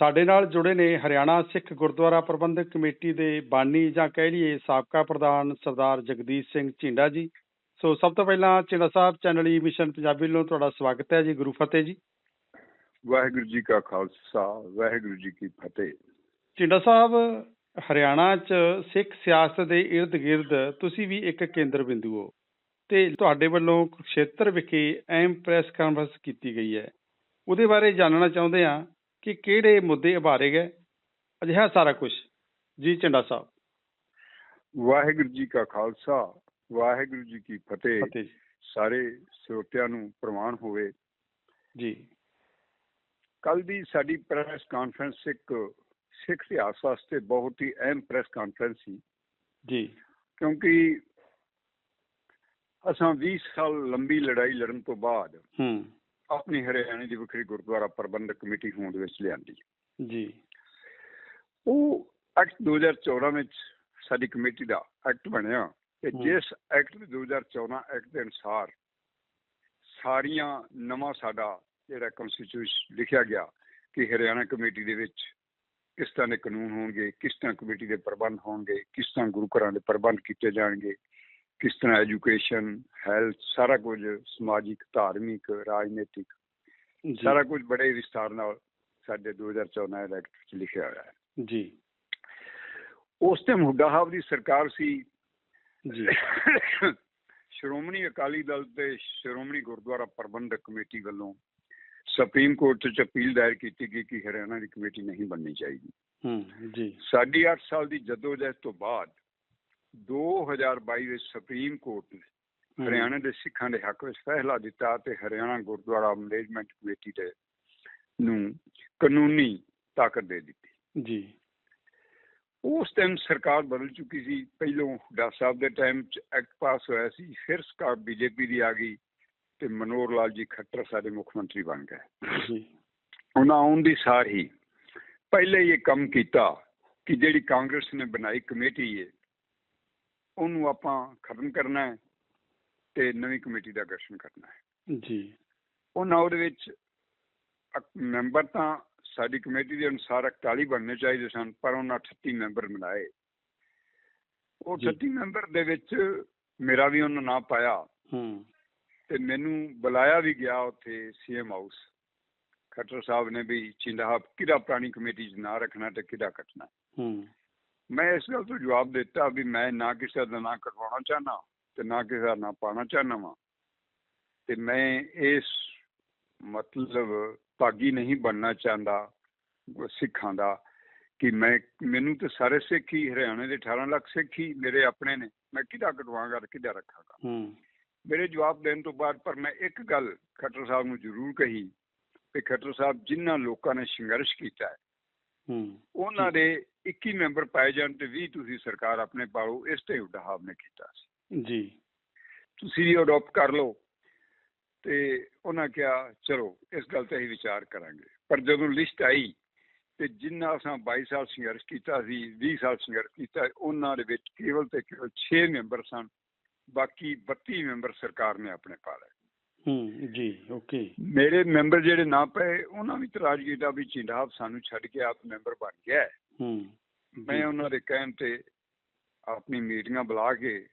ਸਾਡੇ ਨਾਲ ਜੁੜੇ ਨੇ ਹਰਿਆਣਾ ਸਿੱਖ ਗੁਰਦੁਆਰਾ ਪ੍ਰਬੰਧਕ ਕਮੇਟੀ ਦੇ ਬਾਨੀ ਜਾਂ ਕਹਿ ਲਈਏ ਸਾਬਕਾ ਪ੍ਰਧਾਨ ਸਰਦਾਰ ਜਗਦੀਸ਼ ਸਿੰਘ ਝਿੰਡਾ ਜੀ। ਸੋ ਸਭ ਤੋਂ ਪਹਿਲਾਂ Jhinda Sahib channel E mission Punjabi ਵੱਲੋਂ ਤੁਹਾਡਾ ਸਵਾਗਤ ਹੈ ਜੀ ਗੁਰੂ ਫਤਿਹ ਜੀ। ਵਾਹਿਗੁਰੂ ਜੀ ਕਾ ਖਾਲਸਾ ਵਾਹਿਗੁਰੂ ਜੀ ਕੀ ਫਤਿਹ। ਝਿੰਡਾ ਸਾਹਿਬ ਹਰਿਆਣਾ 'ਚ ਸਿੱਖ ਸਿਆਸਤ ਦੇ ਗਿਰਦ ਤੁਸੀਂ ਵੀ ਇੱਕ ਕੇਂਦਰ ਬਿੰਦੂ ਹੋ ਤੇ ਤੁਹਾਡੇ ਵੱਲੋਂ ਖੇਤਰ ਵਿਖੇ ਅਹਿਮ ਪ੍ਰੈਸ ਕਾਨਫਰੰਸ ਕੀਤੀ ਗਈ ਹੈ। ਉਹਦੇ ਬਾਰੇ ਜਾਣਨਾ ਚਾਹੁੰਦੇ ਹਾਂ ਕਿ ਕਿਹੜੇ ਮੁੱਦੇ ਉਭਾਰੇ ਗਏ ਅਜਿਹਾ ਸਾਰਾ ਕੁਝ ਜੀ ਝੰਡਾ ਸਾਹਿਬ। ਵਾਹਿਗੁਰੂ ਜੀ ਕਾ ਖਾਲਸਾ ਵਾਹਿਗੁਰੂ ਜੀ ਕੀ ਫਤਿਹ। ਸਾਰੇ ਸਰੋਤਿਆਂ ਨੂੰ ਪ੍ਰਵਾਨ ਹੋਵੇ। ਜੀ। ਕੱਲ ਦੀ ਸਾਡੀ ਪ੍ਰੈਸ ਕਾਨਫਰੰਸ ਇੱਕ ਸਿੱਖ ਇਤਿਹਾਸ ਵਾਸਤੇ ਬਹੁਤ ਹੀ ਅਹਿਮ ਪ੍ਰੈਸ ਕਾਨਫਰੰਸ ਸੀ। ਜੀ। ਕਿਉਂਕਿ ਅਸਾਂ 20 ਸਾਲ ਲੰਬੀ ਲੜਾਈ ਲੜਨ ਤੋਂ ਬਾਅਦ ਹੂੰ। ਆਪਣੀ ਹਰਿਆਣੇ ਦੀ ਵੱਖਰੀ ਗੁਰਦੁਆਰਾ ਪ੍ਰਬੰਧਕ ਕਮੇਟੀ ਹੋਂਦ ਵਿੱਚ ਲਿਆਂਦੀ ਜੀ ਉਹ ਐਕਟ 2014 ਵਿੱਚ ਸਾਡੀ ਕਮੇਟੀ ਦਾ ਐਕਟ ਬਣਿਆ ਤੇ। ਜਿਸ ਐਕਟ ਦੇ 2014 ਐਕਟ ਦੇ ਅਨੁਸਾਰ ਸਾਰੀਆਂ ਨਵਾਂ ਸਾਡਾ ਜਿਹੜਾ ਕਨਸਟੀਟਿਊਸ਼ਨ ਲਿਖਿਆ ਗਿਆ ਕਿ ਹਰਿਆਣਾ ਕਮੇਟੀ ਦੇ ਵਿੱਚ ਕਿਸ ਤਰ੍ਹਾਂ ਦੇ ਕਾਨੂੰਨ ਹੋਣਗੇ ਕਿਸ ਤਰ੍ਹਾਂ ਕਮੇਟੀ ਦੇ ਪ੍ਰਬੰਧ ਹੋਣਗੇ ਕਿਸ ਤਰ੍ਹਾਂ ਗੁਰੂ ਘਰਾਂ ਦੇ ਪ੍ਰਬੰਧ ਕੀਤੇ ਜਾਣਗੇ ਕਿਸ ਤਰ੍ਹਾਂ ਐਜੂਕੇਸ਼ਨ ਹੈਲਥ ਸਾਰਾ ਕੁਝ ਸਮਾਜਿਕ ਧਾਰਮਿਕ ਰਾਜਨੀਤਿਕ ਸਾਰਾ ਕੁਝ ਬੜੇ ਵਿਸਤਾਰ ਨਾਲ ਸਾਡੇ 2014 ਦੇ ਐਕਟ ਵਿੱਚ ਲਿਖਿਆ ਹੋਇਆ ਹੈ। ਜੀ। ਉਸ ਟਾਈਮ ਹੁੱਡਾ ਸਾਹਿਬ ਦੀ ਸਰਕਾਰ ਸੀ। ਜੀ। ਸ਼੍ਰੋਮਣੀ ਅਕਾਲੀ ਦਲ ਤੇ ਸ਼੍ਰੋਮਣੀ ਗੁਰਦੁਆਰਾ ਪ੍ਰਬੰਧਕ ਕਮੇਟੀ ਵੱਲੋਂ ਸੁਪਰੀਮ ਕੋਰਟ 'ਚ ਅਪੀਲ ਦਾਇਰ ਕੀਤੀ ਗਈ ਕਿ ਹਰਿਆਣਾ ਦੀ ਕਮੇਟੀ ਨਹੀਂ ਬਣਨੀ ਚਾਹੀਦੀ। ਹੂੰ ਜੀ। ਸਾਡੀ 8 ਸਾਲ ਦੀ ਜਦੋਜਹਿਦ ਤੋਂ ਬਾਅਦ 2022 ਵਿੱਚ ਸੁਪਰੀਮ ਕੋਰਟ ਨੇ ਹਰਿਆਣਾ ਦੇ ਸਿੱਖਾਂ ਦੇ ਹੱਕ ਵਿੱਚ ਫੈਸਲਾ ਦਿੱਤਾ ਤੇ ਹਰਿਆਣਾ ਗੁਰਦੁਆਰਾ ਮੈਨੇਜਮੈਂਟ ਕਮੇਟੀ ਦੇ ਨੂੰ ਕਾਨੂੰਨੀ ਤਾਕਤ ਦੇ ਦਿੱਤੀ। ਜੀ। ਉਸ ਟਾਈਮ ਸਰਕਾਰ ਬਦਲ ਚੁੱਕੀ ਸੀ। ਪਹਿਲੋਂ ਹੁੱਡਾ ਸਾਹਿਬ ਦੇ ਟਾਈਮ 'ਚ ਐਕਟ ਪਾਸ ਹੋਇਆ ਸੀ। ਫਿਰ ਸਰਕਾਰ ਬੀਜੇਪੀ ਦੀ ਆ ਗਈ ਤੇ ਮਨੋਹਰ ਲਾਲ ਜੀ ਖੱਟਰ ਸਾਡੇ ਮੁੱਖ ਮੰਤਰੀ ਬਣ ਗਏ। ਜੀ। ਉਹਨਾਂ ਆਉਣ ਦੀ ਸਾਰ ਹੀ ਪਹਿਲੇ ਇਹ ਕੰਮ ਕੀਤਾ ਕਿ ਜਿਹੜੀ ਕਾਂਗਰਸ ਨੇ ਬਣਾਈ ਕਮੇਟੀ ਹੈ ਉਹਨੂੰ ਆਪਾਂ ਖਤਮ ਕਰਨਾ ਹੈ ਤੇ ਨਵੀਂ ਕਮੇਟੀ ਦਾ ਗਠਨ ਕਰਨਾ ਹੈ। ਜੀ। ਉਹਨਾਂ ਉਹਦੇ ਵਿੱਚ ਮੈਂਬਰ ਤਾਂ ਸਾਡੀ ਕਮੇਟੀ ਦੇ ਅਨੁਸਾਰ 41 ਬਣਨੇ ਚਾਹੀਦੇ ਸਨ ਪਰ ਉਹਨਾਂ 38 ਮੈਂਬਰ ਬਣਾਏ। ਉਹ ਜੀ। 38 ਮੈਂਬਰ ਦੇ ਵਿੱਚ ਮੇਰਾ ਵੀ ਉਹਨਾਂ ਨਾਂ ਪਾਇਆ। ਹੂੰ। ਤੇ ਮੈਨੂੰ ਬੁਲਾਇਆ ਵੀ ਗਿਆ ਉੱਥੇ ਸੀਐਮ ਹਾਊਸ। ਖੱਟਰ ਸਾਹਿਬ ਨੇ ਵੀ ਚਿੰਦਾ ਕਿਹੜਾ ਪ੍ਰਾਣੀ ਕਮੇਟੀ 'ਚ ਨਾਂ ਰੱਖਣਾ ਤੇ ਕਿਹੜਾ ਕੱਟਣਾ। ਹੂੰ। ਮੈਂ ਇਸ ਗੱਲ ਤੋਂ ਜਵਾਬ ਦਿੱਤਾ ਵੀ ਮੈਂ ਨਾ ਕਿਸੇ ਦਾ ਨਾਂ ਕਟਵਾਉਣਾ ਚਾਹਨਾ ਤੇ ਨਾ ਕਿਸੇ ਦਾ ਨਾਂ ਪਾਣਾ ਚਾਹਨਾ ਵਾਂ। ਤੇ ਮੈਂ ਇਸ ਮਤਲਬ ਭਾਗੀ ਨਹੀਂ ਬਣਨਾ ਚਾਹੁੰਦਾ ਸਿੱਖਾਂ ਦਾ ਕਿ ਮੈਂ ਮੈਨੂੰ ਤੇ ਸਾਰੇ ਸਿੱਖ ਹੀ ਹਰਿਆਣੇ ਦੇ 18 ਲੱਖ ਸਿੱਖ ਹੀ ਮੇਰੇ ਆਪਣੇ ਨੇ। ਮੈਂ ਕਿਹਦਾ ਕਟਵਾਂਗਾ ਤੇ ਕਿਹਦਾ ਰੱਖਾਂਗਾ? ਹੂੰ। ਮੇਰੇ ਜਵਾਬ ਦੇਣ ਤੋਂ ਬਾਅਦ ਪਰ ਮੈਂ ਇੱਕ ਗੱਲ ਖੱਟਰ ਸਾਹਿਬ ਨੂੰ ਜ਼ਰੂਰ ਕਹੀ ਕਿ ਖੱਟਰ ਸਾਹਿਬ ਜਿਨ੍ਹਾਂ ਲੋਕਾਂ ਨੇ ਸੰਘਰਸ਼ ਕੀਤਾ ਹੈ ਹੂੰ। ਉਹਨਾਂ ਦੇ 21 ਮੈਂਬਰ ਪਾਏ ਜਾਣ ਤੇ 20 ਤੁਸੀਂ ਸਰਕਾਰ ਆਪਣੇ ਪਾਲੋ ਇਸ ਤੇ ਸਾਹਿਬ ਨੇ ਕੀਤਾ ਸੀ। ਜੀ। ਤੁਸੀਂ ਵੀ ਅਡਾਪਟ ਕਰ ਲਓ ਤੇ ਉਹਨਾਂ ਕਿਹਾ ਚਲੋ ਇਸ ਗੱਲ ਤੇ ਅਸੀਂ ਵਿਚਾਰ ਕਰਾਂਗੇ। ਪਰ ਜਦੋਂ ਲਿਸਟ ਆਈ ਤੇ ਜਿੰਨਾ ਅਸਾਂ 22 ਸਾਲ ਸੰਘਰਸ਼ ਕੀਤਾ ਸੀ 20 ਸਾਲ ਸੰਘਰਸ਼ ਕੀਤਾ ਉਹਨਾਂ ਦੇ ਵਿੱਚ ਕੇਵਲ ਤੇ ਕੇਵਲ 6 ਮੈਂਬਰ ਸਨ ਬਾਕੀ 32 ਮੈਂਬਰ ਸਰਕਾਰ ਨੇ ਆਪਣੇ ਪਾ ਲਏ। ਹੂੰ ਜੀ ਓਕੇ। ਮੇਰੇ ਮੈਂਬਰ ਜਿਹੜੇ ਨਾ ਪਏ ਉਹਨਾਂ ਵੀ ਇਤਰਾਜ਼ ਕੀਤਾ ਵੀ ਚਿੰਡਾਬ ਸਾਨੂੰ ਛੱਡ ਕੇ ਆਪ ਮੈਂਬਰ ਬਣ ਗਿਆ। ਹੈ। ਹੂੰ ਮੈਂ ਉਹਨਾਂ ਦੇ ਕਹਿਣ ਤੇ ਆਪਣੀ ਮੀਟਿੰਗਾਂ ਬੁਲਾ ਕੇ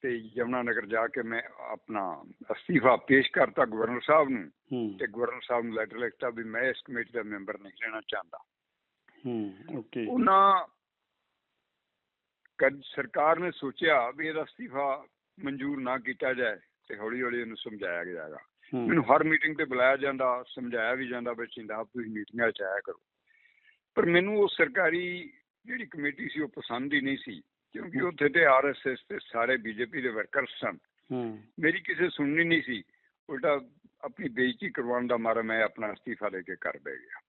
ਤੇ ਯਮਨਾ ਨਗਰ ਜਾ ਕੇ ਮੈਂ ਆਪਣਾ ਅਸਤੀਫਾ ਪੇਸ਼ ਕਰਤਾ ਗਵਰਨਰ ਸਾਹਿਬ ਨੂੰ ਤੇ ਗਵਰਨਰ ਸਾਹਿਬ ਨੂੰ ਲੈਟਰ ਲਿਖਤਾ ਵੀ ਮੈਂ ਇਸ ਕਮੇਟੀ ਦਾ ਮੈਂਬਰ ਨਹੀਂ ਰਹਿਣਾ ਚਾਹੁੰਦਾ। ਹੂੰ ਓਕੇ। ਉਹਨਾਂ ਕਦ ਸਰਕਾਰ ਨੇ ਸੋਚਿਆ ਵੀ ਇਹਦਾ ਅਸਤੀਫਾ ਮਨਜ਼ੂਰ ਨਾ ਕੀਤਾ ਜਾਏ ਤੇ ਹੌਲੀ ਹੌਲੀ ਇਹਨੂੰ ਸਮਝਾਇਆ ਹੂੰ। ਮੈਨੂੰ ਹਰ ਮੀਟਿੰਗ ਤੇ ਬੁਲਾਇਆ ਜਾਂਦਾ ਸਮਝਾਇਆ ਵੀ ਜਾਂਦਾ ਵੀ ਚਿੰਦਾ ਤੁਸੀਂ ਮੀਟਿੰਗਾਂ ਚ ਆਇਆ ਕਰੋ। ਪਰ ਮੈਨੂੰ ਉਹ ਸਰਕਾਰੀ ਜਿਹੜੀ ਕਮੇਟੀ ਸੀ ਉਹ ਪਸੰਦ ਹੀ ਨਹੀਂ ਸੀ ਕਿਉਂਕਿ ਉੱਥੇ ਤੇ ਆਰਐਸਐਸ ਤੇ ਸਾਰੇ ਬੀਜੇਪੀ ਦੇ ਵਰਕਰ ਸਨ। ਮੇਰੀ ਕਿਸੇ ਸੁਣਨੀ ਨਹੀਂ ਸੀ ਉਲਟਾ ਆਪਣੀ ਬੇਇੱਜ਼ਤੀ ਕਰਵਾਉਣ ਦਾ ਮਾਰਾ ਮੈਂ ਆਪਣਾ ਅਸਤੀਫਾ ਲੈ ਕੇ ਕਰ ਬੈ ਗਿਆ।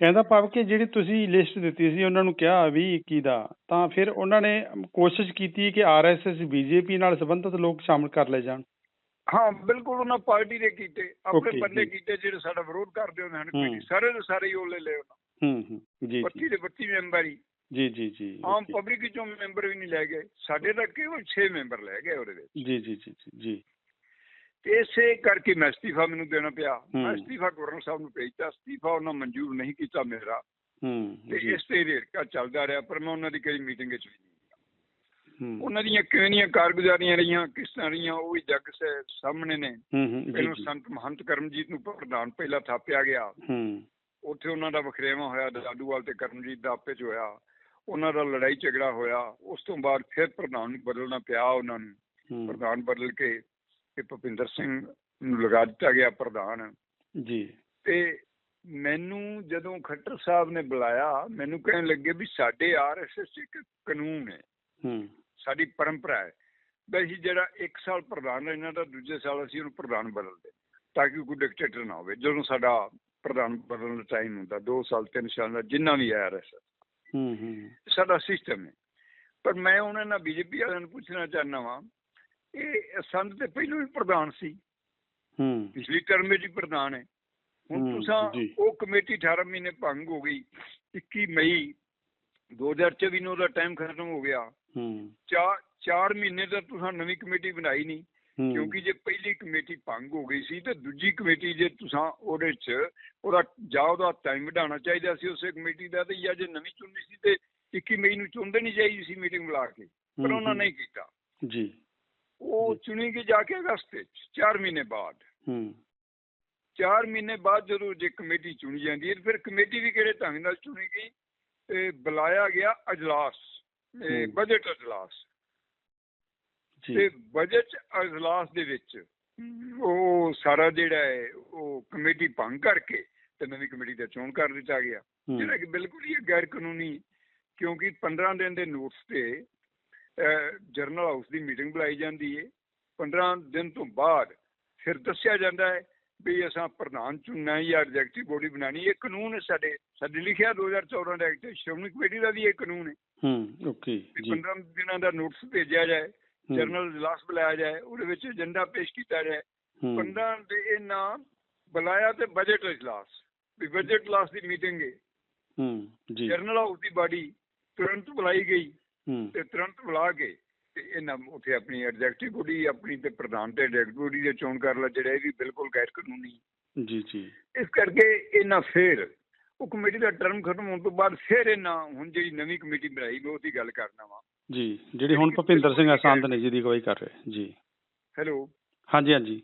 ਕਹਿੰਦਾ ਭਾਵ ਕਿ ਜਿਹੜੀ ਤੁਸੀਂ ਲਿਸਟ ਦਿੱਤੀ ਸੀ ਉਹਨਾਂ ਨੂੰ ਕਿਹਾ 20 21 ਦਾ ਤਾਂ ਫਿਰ ਉਹਨਾਂ ਨੇ ਕੋਸ਼ਿਸ਼ ਕੀਤੀ ਕਿ ਆਰਐਸਐਸ ਬੀਜੇਪੀ ਨਾਲ ਸੰਬੰਧਿਤ ਲੋਕ ਸ਼ਾਮਲ ਕਰ ਲਏ ਜਾਣ। ਹਾਂ ਬਿਲਕੁਲ ਉਹਨਾਂ ਪਾਰਟੀ ਦੇ ਕੀਤੇ ਆਪਣੇ ਬੰਦੇ। ਕੀਤੇ ਜਿਹੜੇ ਸਾਡਾ ਵਿਰੋਧ ਕਰਦੇ ਹੁੰਦੇ ਹਨ ਸਾਰੇ ਦੇ ਸਾਰੇ ਹੀ ਉਹ ਲੈ ਲਏ ਉਹਨਾਂ ਜੀ 25 ਦੇ 25 ਮੈਂਬਰ। ਹੀ ਜੀ ਜੀ ਜੀ। ਆਮ ਪਬਲਿਕ ਚੋਂ ਮੈਂਬਰ ਵੀ ਨਹੀਂ ਲੈ ਗਏ। ਸਾਡੇ ਤਾਂ ਕੇਵਲ 6 ਮੈਂਬਰ ਲੈ ਗਏ ਉਹਦੇ ਵਿੱਚ। ਜੀ ਜੀ ਜੀ ਜੀ ਇਸੇ ਕਰਕੇ ਮੈਂ ਅਸਤੀਫਾ ਮੈਨੂੰ ਦੇਣਾ ਪਿਆ। ਮੈਂ ਅਸਤੀਫਾ ਗਵਰਨਰ ਸਾਹਿਬ ਨੂੰ ਭੇਜਤਾ। ਅਸਤੀਫਾ ਉਹਨਾਂ ਮਨਜ਼ੂਰ ਨਹੀਂ ਕੀਤਾ ਮੇਰਾ। ਹੂੰ ਤੇ ਇਸ ਤੇ ਰੇੜਕਾ ਚੱਲਦਾ ਰਿਹਾ ਪਰ ਮੈਂ ਉਹਨਾਂ ਦੀ ਕਈ ਮੀਟਿੰਗ ਵਿੱਚ ਵੀ ਨਹੀਂ ਗਿਆ। ਹੂੰ। ਉਹਨਾਂ ਦੀਆਂ ਕਿਹੜੀਆਂ ਕਾਰਗੁਜ਼ਾਰੀਆਂ ਰਹੀਆਂ ਕਿਸ ਤਰ੍ਹਾਂ ਰਹੀਆਂ ਉਹ ਵੀ ਜੱਗ ਸਾਹਮਣੇ ਨੇ। ਹੂੰ ਹੂੰ। ਜੀ ਪਹਿਲਾਂ ਸੰਤ ਮਹੰਤ ਕਰਮਜੀਤ ਨੂੰ ਪ੍ਰਧਾਨ ਪਹਿਲਾਂ ਥਾਪਿਆ ਗਿਆ। ਹੂੰ। ਉੱਥੇ ਉਹਨਾਂ ਦਾ ਵਖਰੇਵਾਂ ਹੋਇਆ ਦਾਦੂਵਾਲ ਤੇ ਕਰਮਜੀਤ ਦਾ ਆਪੇ ਚ ਹੋਇਆ। ਉਹਨਾਂ ਦਾ ਲੜਾਈ ਝਗੜਾ ਹੋਇਆ। ਉਸ ਤੋਂ ਬਾਅਦ ਫਿਰ ਪ੍ਰਧਾਨ ਨੂੰ ਬਦਲਣਾ ਪਿਆ ਉਹਨਾਂ ਨੂੰ। ਪ੍ਰਧਾਨ ਬਦਲ ਕੇ ਤੇ ਭੁਪਿੰਦਰ ਸਿੰਘ ਨੂੰ ਲਗਾ ਦਿੱਤਾ ਗਿਆ ਪ੍ਰਧਾਨ। ਜੀ। ਤੇ ਮੈਨੂੰ ਜਦੋਂ ਖੱਟਰ ਸਾਹਿਬ ਨੇ ਬੁਲਾਇਆ ਮੈਨੂੰ ਕਹਿਣ ਲੱਗੇ ਵੀ ਸਾਡੇ ਆਰਐਸਐਸ ਇੱਕ ਕਾਨੂੰਨ ਹੈ। ਹੂੰ। ਸਾਡੀ ਪਰੰਪਰਾ ਹੈ। ਅਸੀਂ ਜਿਹੜਾ ਇੱਕ ਸਾਲ ਪ੍ਰਧਾਨ ਰਹਿਣਾ ਤਾਂ ਦੂਜੇ ਸਾਲ ਅਸੀਂ ਉਹਨੂੰ ਪ੍ਰਧਾਨ ਬਦਲਦੇ। ਤਾਂ ਕਿ ਕੋਈ ਡਿਕਟੇਟਰ ਨਾ ਹੋਵੇ। ਜਦੋਂ ਸਾਡਾ ਪ੍ਰਧਾਨ ਬਦਲਣ ਦਾ ਟਾਈਮ ਹੁੰਦਾ 2 ਸਾਲ 3 ਸਾਲ ਦਾ ਜਿੰਨਾ ਵੀ ਹੈ ਆਰਐਸਐਸ ਹੂੰ ਹੂੰ ਸਾਡਾ ਸਿਸਟਮ ਹੈ। ਪਰ ਮੈਂ ਉਹਨਾਂ ਨਾਲ ਬੀਜੇਪੀ ਵਾਲਿਆਂ ਨੂੰ ਪੁੱਛਣਾ ਚਾਹੁੰਦਾ ਵਾਂ ਇਹ ਸੰਤ ਤੇ ਪਹਿਲਾਂ ਵੀ ਪ੍ਰਧਾਨ ਸੀ। ਹੂੰ। ਪਿਛਲੀ ਟਰਮ ਵਿੱਚ ਪ੍ਰਧਾਨ ਹੈ। ਹੁਣ ਤੁਸੀਂ। ਉਹ ਕਮੇਟੀ 18 ਮਹੀਨੇ ਭੰਗ ਹੋ ਗਈ 21 ਮਈ 2024 ਨੂੰ ਉਹਦਾ ਟਾਈਮ ਖਤਮ ਹੋ ਗਿਆ। ਹੂੰ। ਚਾਰ ਮਹੀਨੇ ਤੱਕ ਤੁਸੀਂ ਨਵੀਂ ਕਮੇਟੀ ਬਣਾਈ ਨਹੀਂ। ਕਿਉਂਕਿ ਜੇ ਪਹਿਲੀ ਕਮੇਟੀ ਭੰਗ ਹੋ ਗਈ ਸੀ ਤੇ ਦੂਜੀ ਕਮੇਟੀ ਜੇ ਤੁਸੀਂ ਉਹਦੇ 'ਚ ਉਹਦਾ ਜਾਂ ਉਹਦਾ ਟਾਈਮ ਵਧਾਉਣਾ ਚਾਹੀਦਾ ਸੀ ਉਸੇ ਕਮੇਟੀ ਦਾ ਤੇ ਜਾਂ ਜੇ ਨਵੀਂ ਚੁਣਨੀ ਸੀ ਤੇ 21 ਮਈ ਨੂੰ ਚੁਣਦੇ ਨਹੀਂ ਚਾਹੀਦੀ ਸੀ ਮੀਟਿੰਗ ਬੁਲਾ ਕੇ। ਪਰ ਉਹਨਾਂ। ਨਹੀਂ ਕੀਤਾ। ਜੀ। ਉਹ ਚੁਣੀ ਗਈ ਜਾ ਕੇ ਅਗਸਤ ਵਿੱਚ 4 ਮਹੀਨੇ ਬਾਅਦ। ਹੂੰ। 4 ਮਹੀਨੇ ਬਾਅਦ ਜਦੋਂ ਜੇ ਕਮੇਟੀ ਚੁਣੀ ਜਾਂਦੀ ਹੈ ਤੇ ਫਿਰ ਕਮੇਟੀ ਵੀ ਕਿਹੜੇ ਢੰਗ ਨਾਲ ਚੁਣੀ ਗਈ ਤੇ ਬੁਲਾਇਆ ਗਿਆ ਹੂੰ। ਬਜਟ ਅਜਲਾਸ। ਜੀ ਤੇ ਬਜਟ ਅਜਲਾਸ ਦੇ ਵਿੱਚ ਉਹ ਸਾਰਾ ਜਿਹੜਾ ਹੈ ਉਹ ਕਮੇਟੀ ਭੰਗ ਕਰਕੇ ਤੇ ਨਵੀਂ ਕਮੇਟੀ ਦਾ ਚੋਣ ਕਰ ਦਿੱਤਾ ਗਿਆ। ਜਿਹੜਾ ਕਿ ਬਿਲਕੁਲ ਹੀ ਗੈਰ ਕਾਨੂੰਨੀ ਕਿਉਂਕਿ 15 ਦਿਨ ਦੇ ਨੋਟਿਸ ਤੇ ਜਰਨਲ ਹਾਊਸ ਦੀ ਮੀਟਿੰਗ ਬੁਲਾਈ ਜਾਂਦੀ ਹੈ 15 ਦਿਨ ਤੋਂ ਬਾਅਦ ਫਿਰ ਦੱਸਿਆ ਜਾਂਦਾ ਹੈ ਵੀ ਅਸਾਂ ਪ੍ਰਧਾਨ ਚੁਣਨਾ ਹੈ ਜਾਂ ਐਗਜ਼ੈਕਟਿਵ ਬੋਡੀ ਬਣਾਣੀ ਇਹ ਕਾਨੂੰਨ ਹੈ ਸਾਡੇ ਸਾਡੇ ਲਿਖਿਆ 2014 ਦਾ ਐਕਟ ਸ਼੍ਰੋਮਣੀ ਕਮੇਟੀ ਦਾ ਵੀ ਇਹ ਕਾਨੂੰਨ ਹੈ। ਹੂੰ ਓਕੇ ਜੀ। 15 ਦਿਨਾਂ ਦਾ ਨੋਟਿਸ ਭੇਜਿਆ ਜਾਏ। ਜਰਨਲ ਇਜਲਾਸ ਬੁਲਾਇਆ ਜਾਏ ਉਹਦੇ ਵਿੱਚ ਏਜੰਡਾ ਪੇਸ਼ ਕੀਤਾ ਜਾਏ। 15 ਦੇ ਇਹਨਾਂ ਬੁਲਾਇਆ ਤੇ ਬਜਟ ਇਜਲਾਸ ਵੀ ਬਜਟ ਇਜਲਾਸ ਦੀ ਮੀਟਿੰਗ ਹੈ ਹੂੰ ਜੀ। ਜਰਨਲ ਹਾਊਸ ਦੀ ਬਾਡੀ ਤੁਰੰਤ ਬੁਲਾਈ ਗਈ ਤੇ ਤੁਰੰਤ ਬੁਲਾ ਕੇ ਤੇ ਇਹਨਾਂ ਉੱਥੇ ਆਪਣੀ ਐਗਜ਼ੈਕਟਿਵ ਬੋਡੀ ਆਪਣੀ ਤੇ ਪ੍ਰਧਾਨ ਤੇ ਐਗਜ਼ੈਕਟਿਵ ਬੋਡੀ ਦੇ ਚੋਣ ਕਰ ਲਾ ਜਿਹੜਾ ਇਹ ਵੀ ਬਿਲਕੁਲ ਗੈਰ ਕਾਨੂੰਨੀ। ਜੀ ਜੀ। ਇਸ ਕਰਕੇ ਇਹਨਾਂ ਫੇਰ ਉਹ ਕਮੇਟੀ ਦਾ ਟਰਮ ਖਤਮ ਹੋਣ ਤੋਂ ਬਾਅਦ ਫੇਰ ਇਹਨਾਂ ਹੁਣ ਜਿਹੜੀ ਨਵੀਂ ਕਮੇਟੀ ਬਣਾਈ ਮੈਂ ਉਹਦੀ ਗੱਲ ਕਰਨਾ ਵਾ। ਜੀ ਜਿਹੜੀ ਹੁਣ ਭੁਪਿੰਦਰ ਸਿੰਘ ਆਸੰਦ ਨੇ ਜਿਹਦੀ ਅਗਵਾਈ ਕਰ ਰਹੇ ਜੀ। ਹੈਲੋ। ਹਾਂਜੀ ਹਾਂਜੀ।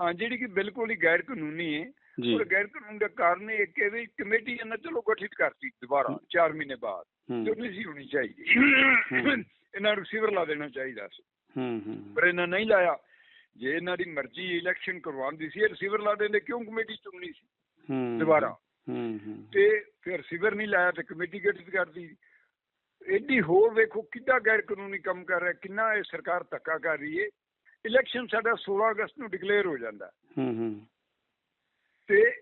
ਹਾਂ ਜਿਹੜੀ ਕਿ ਬਿਲਕੁਲ ਹੀ ਗੈਰ ਕਾਨੂੰਨੀ ਹੈ। ਜੀ। ਗੈਰ ਕਾਨੂੰਨ ਦਾ ਕਾਰਨ ਇਹ ਕਿ ਵੀ ਕਮੇਟੀ ਇਹਨਾਂ ਚਲੋ ਗਠਿਤ ਕਰਤੀ ਦੁਬਾਰਾ 4 ਮਹੀਨੇ ਬਾਅਦ। ਜੋ ਨਹੀਂ ਸੀ ਹੋਣੀ ਚਾਹੀਦੀ। ਇਹਨਾਂ ਨੂੰ ਰਿਸੀਵਰ ਲਾ ਦੇਣਾ ਚਾਹੀਦਾ ਸੀ। ਹੂੰ ਹੂੰ। ਪਰ ਇਹਨਾਂ ਨਹੀਂ ਲਾਇਆ। ਜੇ ਇਹਨਾਂ ਦੀ ਮਰਜ਼ੀ ਇਲੈਕਸ਼ਨ ਕਰਵਾਉਣ ਦੀ ਸੀ ਇਹ ਰਿਸੀਵਰ ਲਾ ਦਿੰਦੇ ਕਿਉਂ ਕਮੇਟੀ ਚੁਣਨੀ ਸੀ? ਦੁਬਾਰਾ। ਹੂੰ ਹੂੰ। ਤੇ ਫਿਰ ਰਿਸੀਵਰ ਨਹੀਂ ਲਾਇਆ ਤੇ ਕਮੇਟੀ ਗਠਿਤ ਕਰਦੀ ਐਡੀ ਹੋਰ ਵੇਖੋ ਕਿੱਦਾਂ ਗੈਰ ਕਾਨੂੰਨੀ ਕੰਮ ਕਰ ਰਿਹਾ ਕਿੰਨਾ ਇਹ ਸਰਕਾਰ ਧੱਕਾ ਕਰ ਰਹੀ ਹੈ ਇਲੈਕਸ਼ਨ ਸਾਡਾ 16 ਅਗਸਤ ਨੂੰ ਡਿਕਲੇਅਰ ਹੋ ਜਾਂਦਾ। ਹੂੰ ਹੂੰ। ਤੇ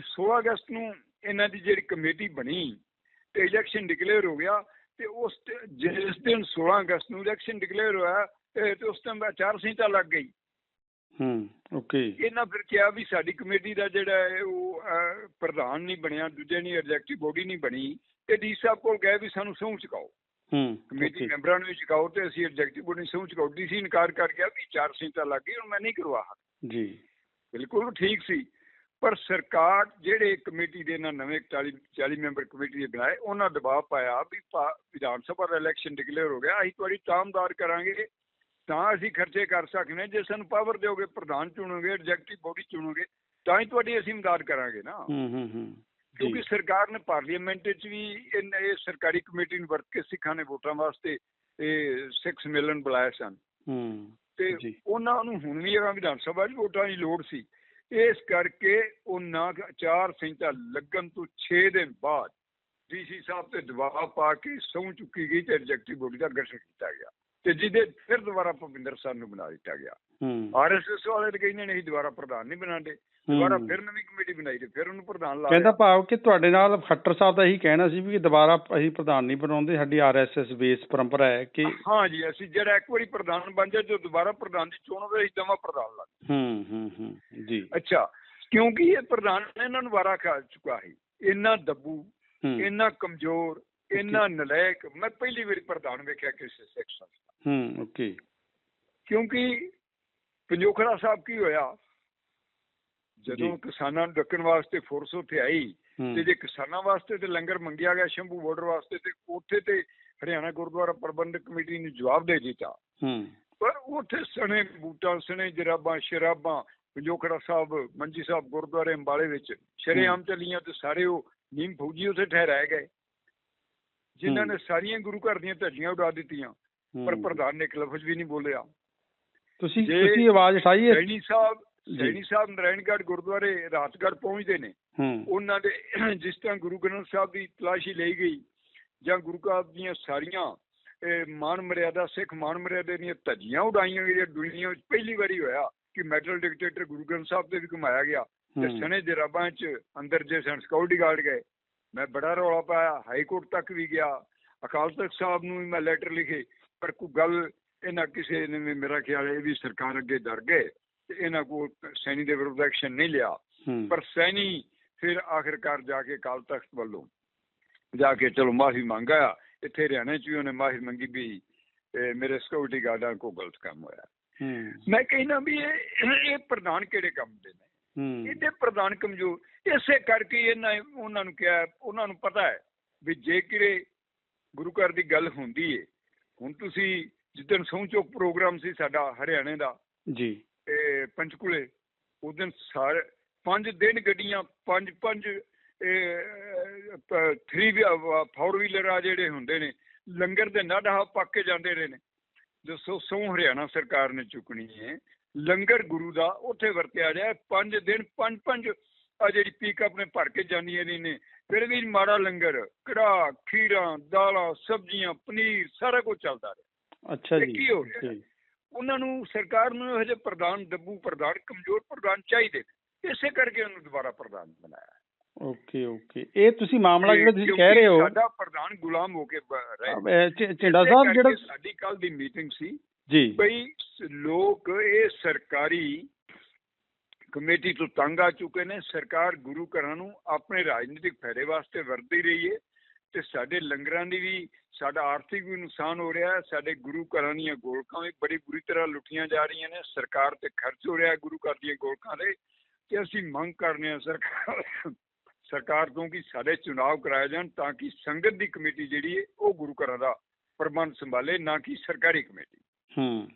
16 ਅਗਸਤ ਨੂੰ ਇਹਨਾਂ ਦੀ ਜਿਹੜੀ ਕਮੇਟੀ ਬਣੀ ਤੇ ਇਲੈਕਸ਼ਨ ਡਿਕਲੇਅਰ ਹੋ ਗਿਆ ਤੇ ਉਸ ਜਿਸ ਦਿਨ 16 ਅਗਸਤ ਨੂੰ ਇਲੈਕਸ਼ਨ ਡਿਕਲੇਅਰ ਹੋਇਆ ਤੇ ਤੇ ਉਸ ਟਾਈਮ ਆਚਾਰ ਸੰਹਿਤਾ ਲੱਗ ਗਈ ਹੂੰ ਓਕੇ। ਇਹਨਾਂ ਫਿਰ ਕਿਹਾ ਵੀ ਸਾਡੀ ਕਮੇਟੀ ਦਾ ਜਿਹੜਾ ਹੈ ਉਹ ਪ੍ਰਧਾਨ ਨਹੀਂ ਬਣਿਆ ਦੂਜੇ ਨਹੀਂ ਐਗਜ਼ੈਕਟਿਵ ਬੋਡੀ ਨਹੀਂ ਬਣੀ। ਤੇ ਡੀ ਸਾਹਿਬ ਕੋਲ ਗਏ ਵੀ ਸਾਨੂੰ ਸਹੁੰ ਚੁਕਾਓ। ਹੂੰ ਕਮੇਟੀ ਮੈਂਬਰਾਂ ਨੂੰ ਚੁਕਾਓ ਤੇ ਅਸੀਂ ਐਗਜ਼ੈਕਟਿਵ ਬੋਡੀ ਸਹੁੰ ਚੁਕਾਓ। ਡੀਸੀ ਇਨਕਾਰ ਕਰ ਗਿਆ ਵੀ ਚਾਰ ਸੰਹਿਤਾ ਲੱਗ ਗਈ ਹੁਣ ਮੈਂ ਨਹੀਂ ਕਰਵਾ ਜੀ। ਬਿਲਕੁਲ ਠੀਕ ਸੀ। ਪਰ ਸਰਕਾਰ ਜਿਹੜੇ ਕਮੇਟੀ ਦੇ ਨਾਲ ਨਵੇਂ 40 40 ਮੈਂਬਰ ਕਮੇਟੀ ਦੇ ਬਣਾਏ ਉਹਨਾਂ ਦਬਾਅ ਪਾਇਆ ਵੀ ਵਿਧਾਨ ਸਭਾ ਦਾ ਇਲੈਕਸ਼ਨ ਡਿਕਲੇਅਰ ਹੋ ਗਿਆ। ਅਸੀਂ ਤੁਹਾਡੀ ਤਾਮਦਾਰ ਕਰਾਂਗੇ ਤਾਂ ਅਸੀਂ ਖਰਚੇ ਕਰ ਸਕਦੇ ਹਾਂ। ਜੇ ਸਾਨੂੰ ਪਾਵਰ ਦਿਓਗੇ ਪ੍ਰਧਾਨ ਚੁਣੋਗੇ ਐਗਜ਼ੈਕਟਿਵ ਬੋਡੀ ਚੁਣੋਗੇ ਤਾਂ ਹੀ ਤੁਹਾਡੀ ਅਸੀਂ ਇਮਦਾਦ ਕਰਾਂਗੇ ਨਾ। ਹੂੰ ਹੂੰ ਹੂੰ। ਕਿਉਂਕਿ ਸਰਕਾਰ ਨੇ ਪਾਰਲੀਮੈਂਟ ਵਿੱਚ ਵੀ ਇਹ ਸਰਕਾਰੀ ਕਮੇਟੀ ਨੂੰ ਵਰਤ ਕੇ ਸਿੱਖਾਂ ਨੇ ਵੋਟਾਂ ਵਾਸਤੇ ਇਹ ਸਿੱਖ ਸੰਮੇਲਨ ਬੁਲਾਏ ਸਨ। ਹੂੰ ਤੇ ਉਹਨਾਂ ਨੂੰ ਹੁਣ ਵੀ ਅਗਾਂ ਵਿਧਾਨ ਸਭਾ 'ਚ ਵੋਟਾਂ ਦੀ ਲੋੜ ਸੀ। ਇਸ ਕਰਕੇ ਉਹਨਾਂ ਚਾਰ ਸੰਹਿਤਾ ਲੱਗਣ ਤੋਂ 6 ਦਿਨ ਬਾਅਦ ਡੀਸੀ ਸਾਹਿਬ ਤੇ ਦਬਾਅ ਪਾ ਕੇ ਸਹੁੰ ਚੁੱਕੀ ਗਈ ਤੇ ਐਗਜ਼ੈਕਟਿਵ ਬੋਡੀ ਦਾ ਗਠਨ ਕੀਤਾ ਗਿਆ। ਤੇ ਜਿਹਦੇ ਫਿਰ ਦੁਬਾਰਾ ਭੁਪਿੰਦਰ ਸਾਹਿਬ ਨੂੰ ਬਣਾ ਦਿੱਤਾ ਗਿਆ। ਹੂੰ। ਆਰਐਸਐਸ ਵਾਲੇ ਕਹਿੰਦੇ ਨੇ ਅਸੀਂ ਦੁਬਾਰਾ ਪ੍ਰਧਾਨ ਨਹੀਂ ਬਣਾਉਂਦੇ। ਦੁਬਾਰਾ ਫਿਰ ਨਵੀਂ ਕਮੇਟੀ ਬਣਾਈ ਤੇ ਫਿਰ ਉਹਨੂੰ ਪ੍ਰਧਾਨ ਲਾ ਕਹਿੰਦਾ। ਭਾਵ ਕਿ ਤੁਹਾਡੇ ਨਾਲ ਖੱਟਰ ਸਾਹਿਬ ਦਾ ਇਹੀ ਕਹਿਣਾ ਸੀ ਵੀ ਦੁਬਾਰਾ ਅਸੀਂ ਪ੍ਰਧਾਨ ਨਹੀਂ ਬਣਾਉਂਦੇ ਸਾਡੀ ਆਰਐਸਐਸ ਬੇਸ ਪਰੰਪਰਾ ਹੈ ਕਿ ਹਾਂ ਜੀ ਅਸੀਂ ਜਿਹੜਾ ਇੱਕ ਵਾਰੀ ਪ੍ਰਧਾਨ ਬਣ ਜਾਏ ਜੋ ਦੁਬਾਰਾ ਪ੍ਰਧਾਨ ਦੀ ਚੋਣ ਹੋਵੇ ਅਸੀਂ ਦਵਾਂ ਪ੍ਰਧਾਨ ਲਾ ਹੂੰ ਹੂੰ ਹੂੰ ਜੀ। ਅੱਛਾ ਕਿਉਂਕਿ ਇਹ ਪ੍ਰਧਾਨ ਨੇ ਇਹਨਾਂ ਨੂੰ ਵਾਰਾ ਖਾ ਚੁੱਕਾ ਹੈ ਇੰਨਾ ਦੱਬੂ ਇੰਨਾ ਕਮਜ਼ੋਰ ਇੰਨਾ ਨਲਾਇਕ ਮੈਂ ਪਹਿਲੀ ਵਾਰੀ ਪ੍ਰਧਾਨ ਵੇਖਿਆ ਕਿਸੇ ਸੰਸਥਾ ਹੂੰ ਓਕੇ। ਕਿਉਂਕਿ ਪੰਜੋਖੜਾ ਸਾਹਿਬ ਕੀ ਹੋਇਆ? ਜਦੋਂ। ਕਿਸਾਨਾਂ ਨੂੰ ਡੱਕਣ ਵਾਸਤੇ ਫੋਰਸ ਉੱਥੇ ਆਈ ਤੇ ਜੇ ਕਿਸਾਨਾਂ ਵਾਸਤੇ ਤੇ ਲੰਗਰ ਮੰਗਿਆ ਗਿਆ ਸ਼ੰਭੂ ਬਾਰਡਰ ਵਾਸਤੇ ਤੇ ਉੱਥੇ ਤੇ ਹਰਿਆਣਾ ਗੁਰਦੁਆਰਾ ਪ੍ਰਬੰਧਕ ਕਮੇਟੀ ਨੇ ਜਵਾਬ ਦੇ ਦਿੱਤਾ ਪਰ ਉੱਥੇ ਸਣੇ ਬੂਟਾਂ ਸਣੇ ਜਰਾਬਾਂ ਸ਼ਰਾਬਾਂ ਪੰਜੋਖੜਾ ਸਾਹਿਬ ਮੰਜੀ ਸਾਹਿਬ ਗੁਰਦੁਆਰੇ ਅੰਬਾਲੇ ਵਿੱਚ ਸ਼ਰੇਆਮ ਚੱਲੀਆਂ ਤੇ ਸਾਰੇ ਉਹ ਨੀਮ ਫੌਜੀ ਉੱਥੇ ਠਹਿਰਾਏ ਗਏ ਜਿਨ੍ਹਾਂ। ਨੇ ਸਾਰੀਆਂ ਗੁਰੂ ਘਰ ਦੀਆਂ ਧੱਜੀਆਂ ਉਡਾ ਦਿੱਤੀਆਂ ਪਰ। ਪ੍ਰਧਾਨ ਨੇ ਇੱਕ ਲਫ਼ਜ਼ ਵੀ ਨਹੀਂ ਬੋਲਿਆ ਤੁਸੀਂ ਤੁਸੀਂ ਆਵਾਜ਼ ਉਠਾਈ ਹੈ ਸੈਣੀ ਸਾਹਿਬ। ਸੈਣੀ ਸਾਹਿਬ ਨਾਰਾਇਣਗੜ੍ਹ ਗੁਰਦੁਆਰੇ ਰਾਤਗੜ੍ਹ ਪਹੁੰਚਦੇ ਨੇ। ਉਹਨਾਂ ਦੇ ਜਿਸ ਤਰ੍ਹਾਂ ਗੁਰੂ ਗ੍ਰੰਥ ਸਾਹਿਬ ਦੀ ਤਲਾਸ਼ੀ ਲਈ ਗਈ ਜਾਂ ਗੁਰੂ ਸਾਹਿਬ ਦੀਆਂ ਸਾਰੀਆਂ ਇਹ ਮਾਨ ਮਰਿਆਦਾ ਸਿੱਖ ਮਾਨ ਮਰਿਆਦਾ ਦੀਆਂ ਧੱਜੀਆਂ ਉਡਾਈਆਂ ਗਈਆਂ ਦੁਨੀਆ ਵਿੱਚ ਪਹਿਲੀ ਵਾਰੀ ਹੋਇਆ ਕਿ ਮੈਟਲ ਡਿਕਟੇਟਰ ਗੁਰੂ ਗ੍ਰੰਥ ਸਾਹਿਬ ਤੇ ਵੀ ਘੁਮਾਇਆ ਗਿਆ ਤੇ। ਸਣੇ ਜਰਾਬਾਂ 'ਚ ਅੰਦਰ ਜੇ ਸਨ ਸਕਿਉਰਟੀ ਗਾਰਡ ਗਏ। ਮੈਂ ਬੜਾ ਰੌਲਾ ਪਾਇਆ ਹਾਈ ਕੋਰਟ ਤੱਕ ਵੀ ਗਿਆ। ਅਕਾਲ ਤਖਤ ਸਾਹਿਬ ਨੂੰ ਵੀ ਮੈਂ ਲੈਟਰ ਲਿਖੇ ਪਰ ਕੋਈ ਗੱਲ ਇਹਨਾਂ ਕਿਸੇ ਨੇ ਮੇਰਾ ਖਿਆਲ ਇਹ ਵੀ ਸਰਕਾਰ ਅੱਗੇ ਡਰ ਗਏ। ਤੇ ਇਹਨਾਂ ਕੋਲ ਸੈਣੀ ਦੇ ਵਿਰੁੱਧ ਐਕਸ਼ਨ ਨਹੀਂ ਲਿਆ। ਪਰ ਸੈਣੀ ਫਿਰ ਆਖਿਰਕਾਰ ਜਾ ਕੇ ਅਕਾਲ ਤਖਤ ਵੱਲੋਂ ਜਾ ਕੇ ਚਲੋ ਮਾਫੀ ਮੰਗਾਇਆ ਇੱਥੇ ਹਰਿਆਣਾ ਚ ਵੀ ਉਹਨੇ ਮਾਫੀ ਮੰਗੀ ਵੀ ਮੇਰੇ ਸਿਕਿਉਰਿਟੀ ਗਾਰਡਾਂ ਕੋ ਗਲਤ ਕੰਮ ਹੋਇਆ। ਮੈਂ ਕਹਿੰਦਾ ਵੀ ਇਹ ਇਹ ਪ੍ਰਧਾਨ ਕਿਹੜੇ ਕੰਮ ਦੇ ਨੇ? ਇਹਦੇ ਪ੍ਰਧਾਨ ਕਮਜ਼ੋਰ। ਇਸੇ ਕਰਕੇ ਇਹਨਾਂ ਉਹਨਾਂ ਨੂੰ ਕਿਹਾ ਉਹਨਾਂ ਨੂੰ ਪਤਾ ਹੈ ਵੀ ਜੇ ਕਿਰੇ ਗੁਰੂ ਘਰ ਦੀ ਗੱਲ ਹੁੰਦੀ ਏ ਹੁਣ ਤੁਸੀਂ ਜਿੱਦਣ ਸਹੁੰ ਚੁੱਕ ਪ੍ਰੋਗਰਾਮ ਸੀ ਸਾਡਾ ਹਰਿਆਣੇ ਦਾ ਜੀ। ਪੰਚਕੂਲੇ ਉਸ ਦਿਨ ਸਾਰੇ ਪੰਜ ਦਿਨ ਗੱਡੀਆਂ ਪੰਜ ਪੰਜ 3 ਫੋਰ ਵੀਲਰ ਆ ਜਿਹੜੇ ਹੁੰਦੇ ਨੇ ਲੰਗਰ ਦੇ ਨਾਢਾ ਪੱਕ ਕੇ ਜਾਂਦੇ ਰਹੇ ਨੇ। ਦੱਸੋ ਸੌ ਹਰਿਆਣਾ ਸਰਕਾਰ ਨੇ ਚੁੱਕਣੀ ਹੈ ਲੰਗਰ ਗੁਰੂ ਦਾ ਉੱਥੇ ਵਰਤਿਆ ਰਿਹਾ ਪੰਜ ਦਿਨ ਪੰਜ ਪੰਜ ਆ ਜਿਹੜੀ ਪਿਕਅਪ ਨੇ ਭਰ ਕੇ ਜਾਂਦੀਆਂ ਨੇ ਨੇ ਫਿਰ ਵੀ ਮਾੜਾ ਲੰਗਰ ਕੜਾ ਖੀਰਾਂ ਦਾਲਾਂ ਸਬਜ਼ੀਆਂ ਪਨੀਰ ਸਾਰਾ ਕੁਝ ਚੱਲਦਾ ਰਿਹਾ। ਅੱਛਾ ਜੀ ਕੀ ਹੋ ਗਿਆ? ਉਹਨਾਂ ਨੂੰ ਸਰਕਾਰ ਨੂੰ ਇਹੋ ਜਿਹੇ ਪ੍ਰਧਾਨ ਦੱਬੂ ਪ੍ਰਧਾਨ ਕਮਜ਼ੋਰ ਪ੍ਰਧਾਨ ਚਾਹੀਦੇ ਨੇ। ਇਸੇ ਕਰਕੇ ਉਹਨੂੰ ਦੁਬਾਰਾ ਪ੍ਰਧਾਨ ਬਣਾਇਆ। Okay okay. ਇਹ ਤੁਸੀਂ ਮਾਮਲਾ ਜਿਹੜਾ ਤੁਸੀਂ ਕਹਿ ਰਹੇ ਹੋ ਸਾਡਾ ਪ੍ਰਧਾਨ ਗੁਲਾਮ ਹੋ ਕੇ ਰਹੇ ਝਿੰਡਾ ਸਾਹਿਬ ਜਿਹੜਾ ਸਾਡੀ ਕੱਲ ਦੀ ਮੀਟਿੰਗ ਸੀ ਜੀ। ਬਈ ਲੋਕ ਇਹ ਸਰਕਾਰੀ ਕਮੇਟੀ ਤੋਂ ਤੰਗ ਆ ਚੁੱਕੇ ਨੇ। ਸਰਕਾਰ ਗੁਰੂ ਘਰਾਂ ਨੂੰ ਆਪਣੇ ਰਾਜਨੀਤਿਕ ਫਾਇਦੇ ਵਾਸਤੇ ਵਰਤਦੀ ਰਹੀ ਹੈ ਤੇ ਸਾਡੇ ਲੰਗਰਾਂ ਦੀ ਵੀ ਸਾਡਾ ਆਰਥਿਕ ਵੀ ਨੁਕਸਾਨ ਹੋ ਰਿਹਾ ਹੈ, ਸਾਡੇ ਗੁਰੂ ਘਰਾਂ ਦੀਆਂ ਗੋਲਕਾਂ ਵੀ ਬੜੀ ਬੁਰੀ ਤਰ੍ਹਾਂ ਲੁੱਟੀਆਂ ਜਾ ਰਹੀਆਂ ਨੇ, ਸਰਕਾਰ ਤੇ ਖਰਚ ਹੋ ਰਿਹਾ ਗੁਰੂ ਘਰ ਦੀਆਂ ਗੋਲਕਾਂ ਦੇ ਤੇ ਅਸੀਂ ਮੰਗ ਕਰਨੇ ਆ ਸਰਕਾਰ ਸਰਕਾਰ ਤੋਂ ਕਿ ਸਾਡੇ ਚੁਣਾਵ ਕਰਾਏ ਜਾਣ ਤਾਂ ਕਿ ਸੰਗਤ ਦੀ ਕਮੇਟੀ ਜਿਹੜੀ ਹੈ ਉਹ ਗੁਰੂ ਘਰਾਂ ਦਾ ਪ੍ਰਬੰਧ ਸੰਭਾਲੇ, ਨਾ ਕਿ ਸਰਕਾਰੀ ਕਮੇਟੀ। ਹੂੰ।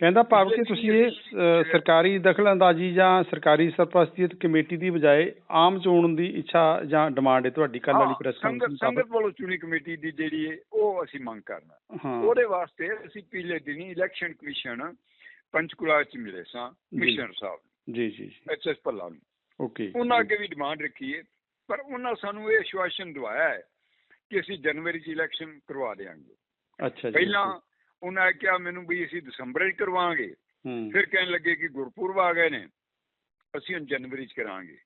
ਕਹਿੰਦਾ ਭਾਵ ਕਿ ਤੁਸੀਂ ਇਹ ਅਹ, ਸਰਕਾਰੀ ਦਖਲਅੰਦਾਜ਼ੀ ਜਾਂ ਸਰਕਾਰੀ ਸਰਪ੍ਰਸਤੀਤ ਕਮੇਟੀ ਦੀ ਬਜਾਏ ਆਮ ਚੋਣ ਦੀ ਇੱਛਾ ਜਾਂ ਡਿਮਾਂਡ ਹੈ ਤੁਹਾਡੀ? ਕੱਲ ਵਾਲੀ ਹਾਂ, ਪ੍ਰੈਸ ਸੰਗਤ ਕਾਨਫਰੰਸ ਸੰਗਤ ਵੱਲੋਂ ਚੁਣੀ ਕਮੇਟੀ ਦੀ ਜਿਹੜੀ ਹੈ ਉਹ ਅਸੀਂ ਮੰਗ ਕਰਨਾ। ਹਾਂ। ਉਹਦੇ ਵਾਸਤੇ ਅਸੀਂ ਪਿਛਲੇ ਦਿਨੀ ਇਲੈਕਸ਼ਨ ਕਮਿਸ਼ਨ ਪੰਚਕੁਲਾ ਚ ਮਿਲੇ ਸਾਂ ਕਮਿਸ਼ਨਰ ਸਾਹਿਬ ਜੀ ਜੀ ਜੀ। ਐਚ ਐਸ ਭੱਲਾ ਨੂੰ। ਓਕੇ। ਉਹਨਾਂ ਅੱਗੇ ਵੀ ਡਿਮਾਂਡ ਰੱਖੀ ਹੈ ਪਰ ਉਹਨਾਂ ਸਾਨੂੰ ਇਹ ਆਸ਼ਵਾਸਨ ਦਵਾਇਆ ਹੈ ਕਿ ਅਸੀਂ ਜਨਵਰੀ ਚ ਇਲੈਕਸ਼ਨ ਕਰਵਾ ਦੇਵਾਂਗੇ ਅੱਛਾ ਜੀ ਪਹਿਲਾਂ ਉਹਨਾਂ ਨੇ ਕਿਹਾ ਮੈਨੂੰ ਵੀ ਅਸੀਂ ਦਸੰਬਰ ਚ ਕਰਵਾਵਾਂਗੇ। ਫਿਰ ਕਹਿਣ ਲੱਗੇ ਕਿ ਗੁਰਪੁਰਬ ਆ ਗਏ ਨੇ ਅਸੀਂ ਹੁਣ ਜਨਵਰੀ ਚ ਕਰਾਂਗੇ।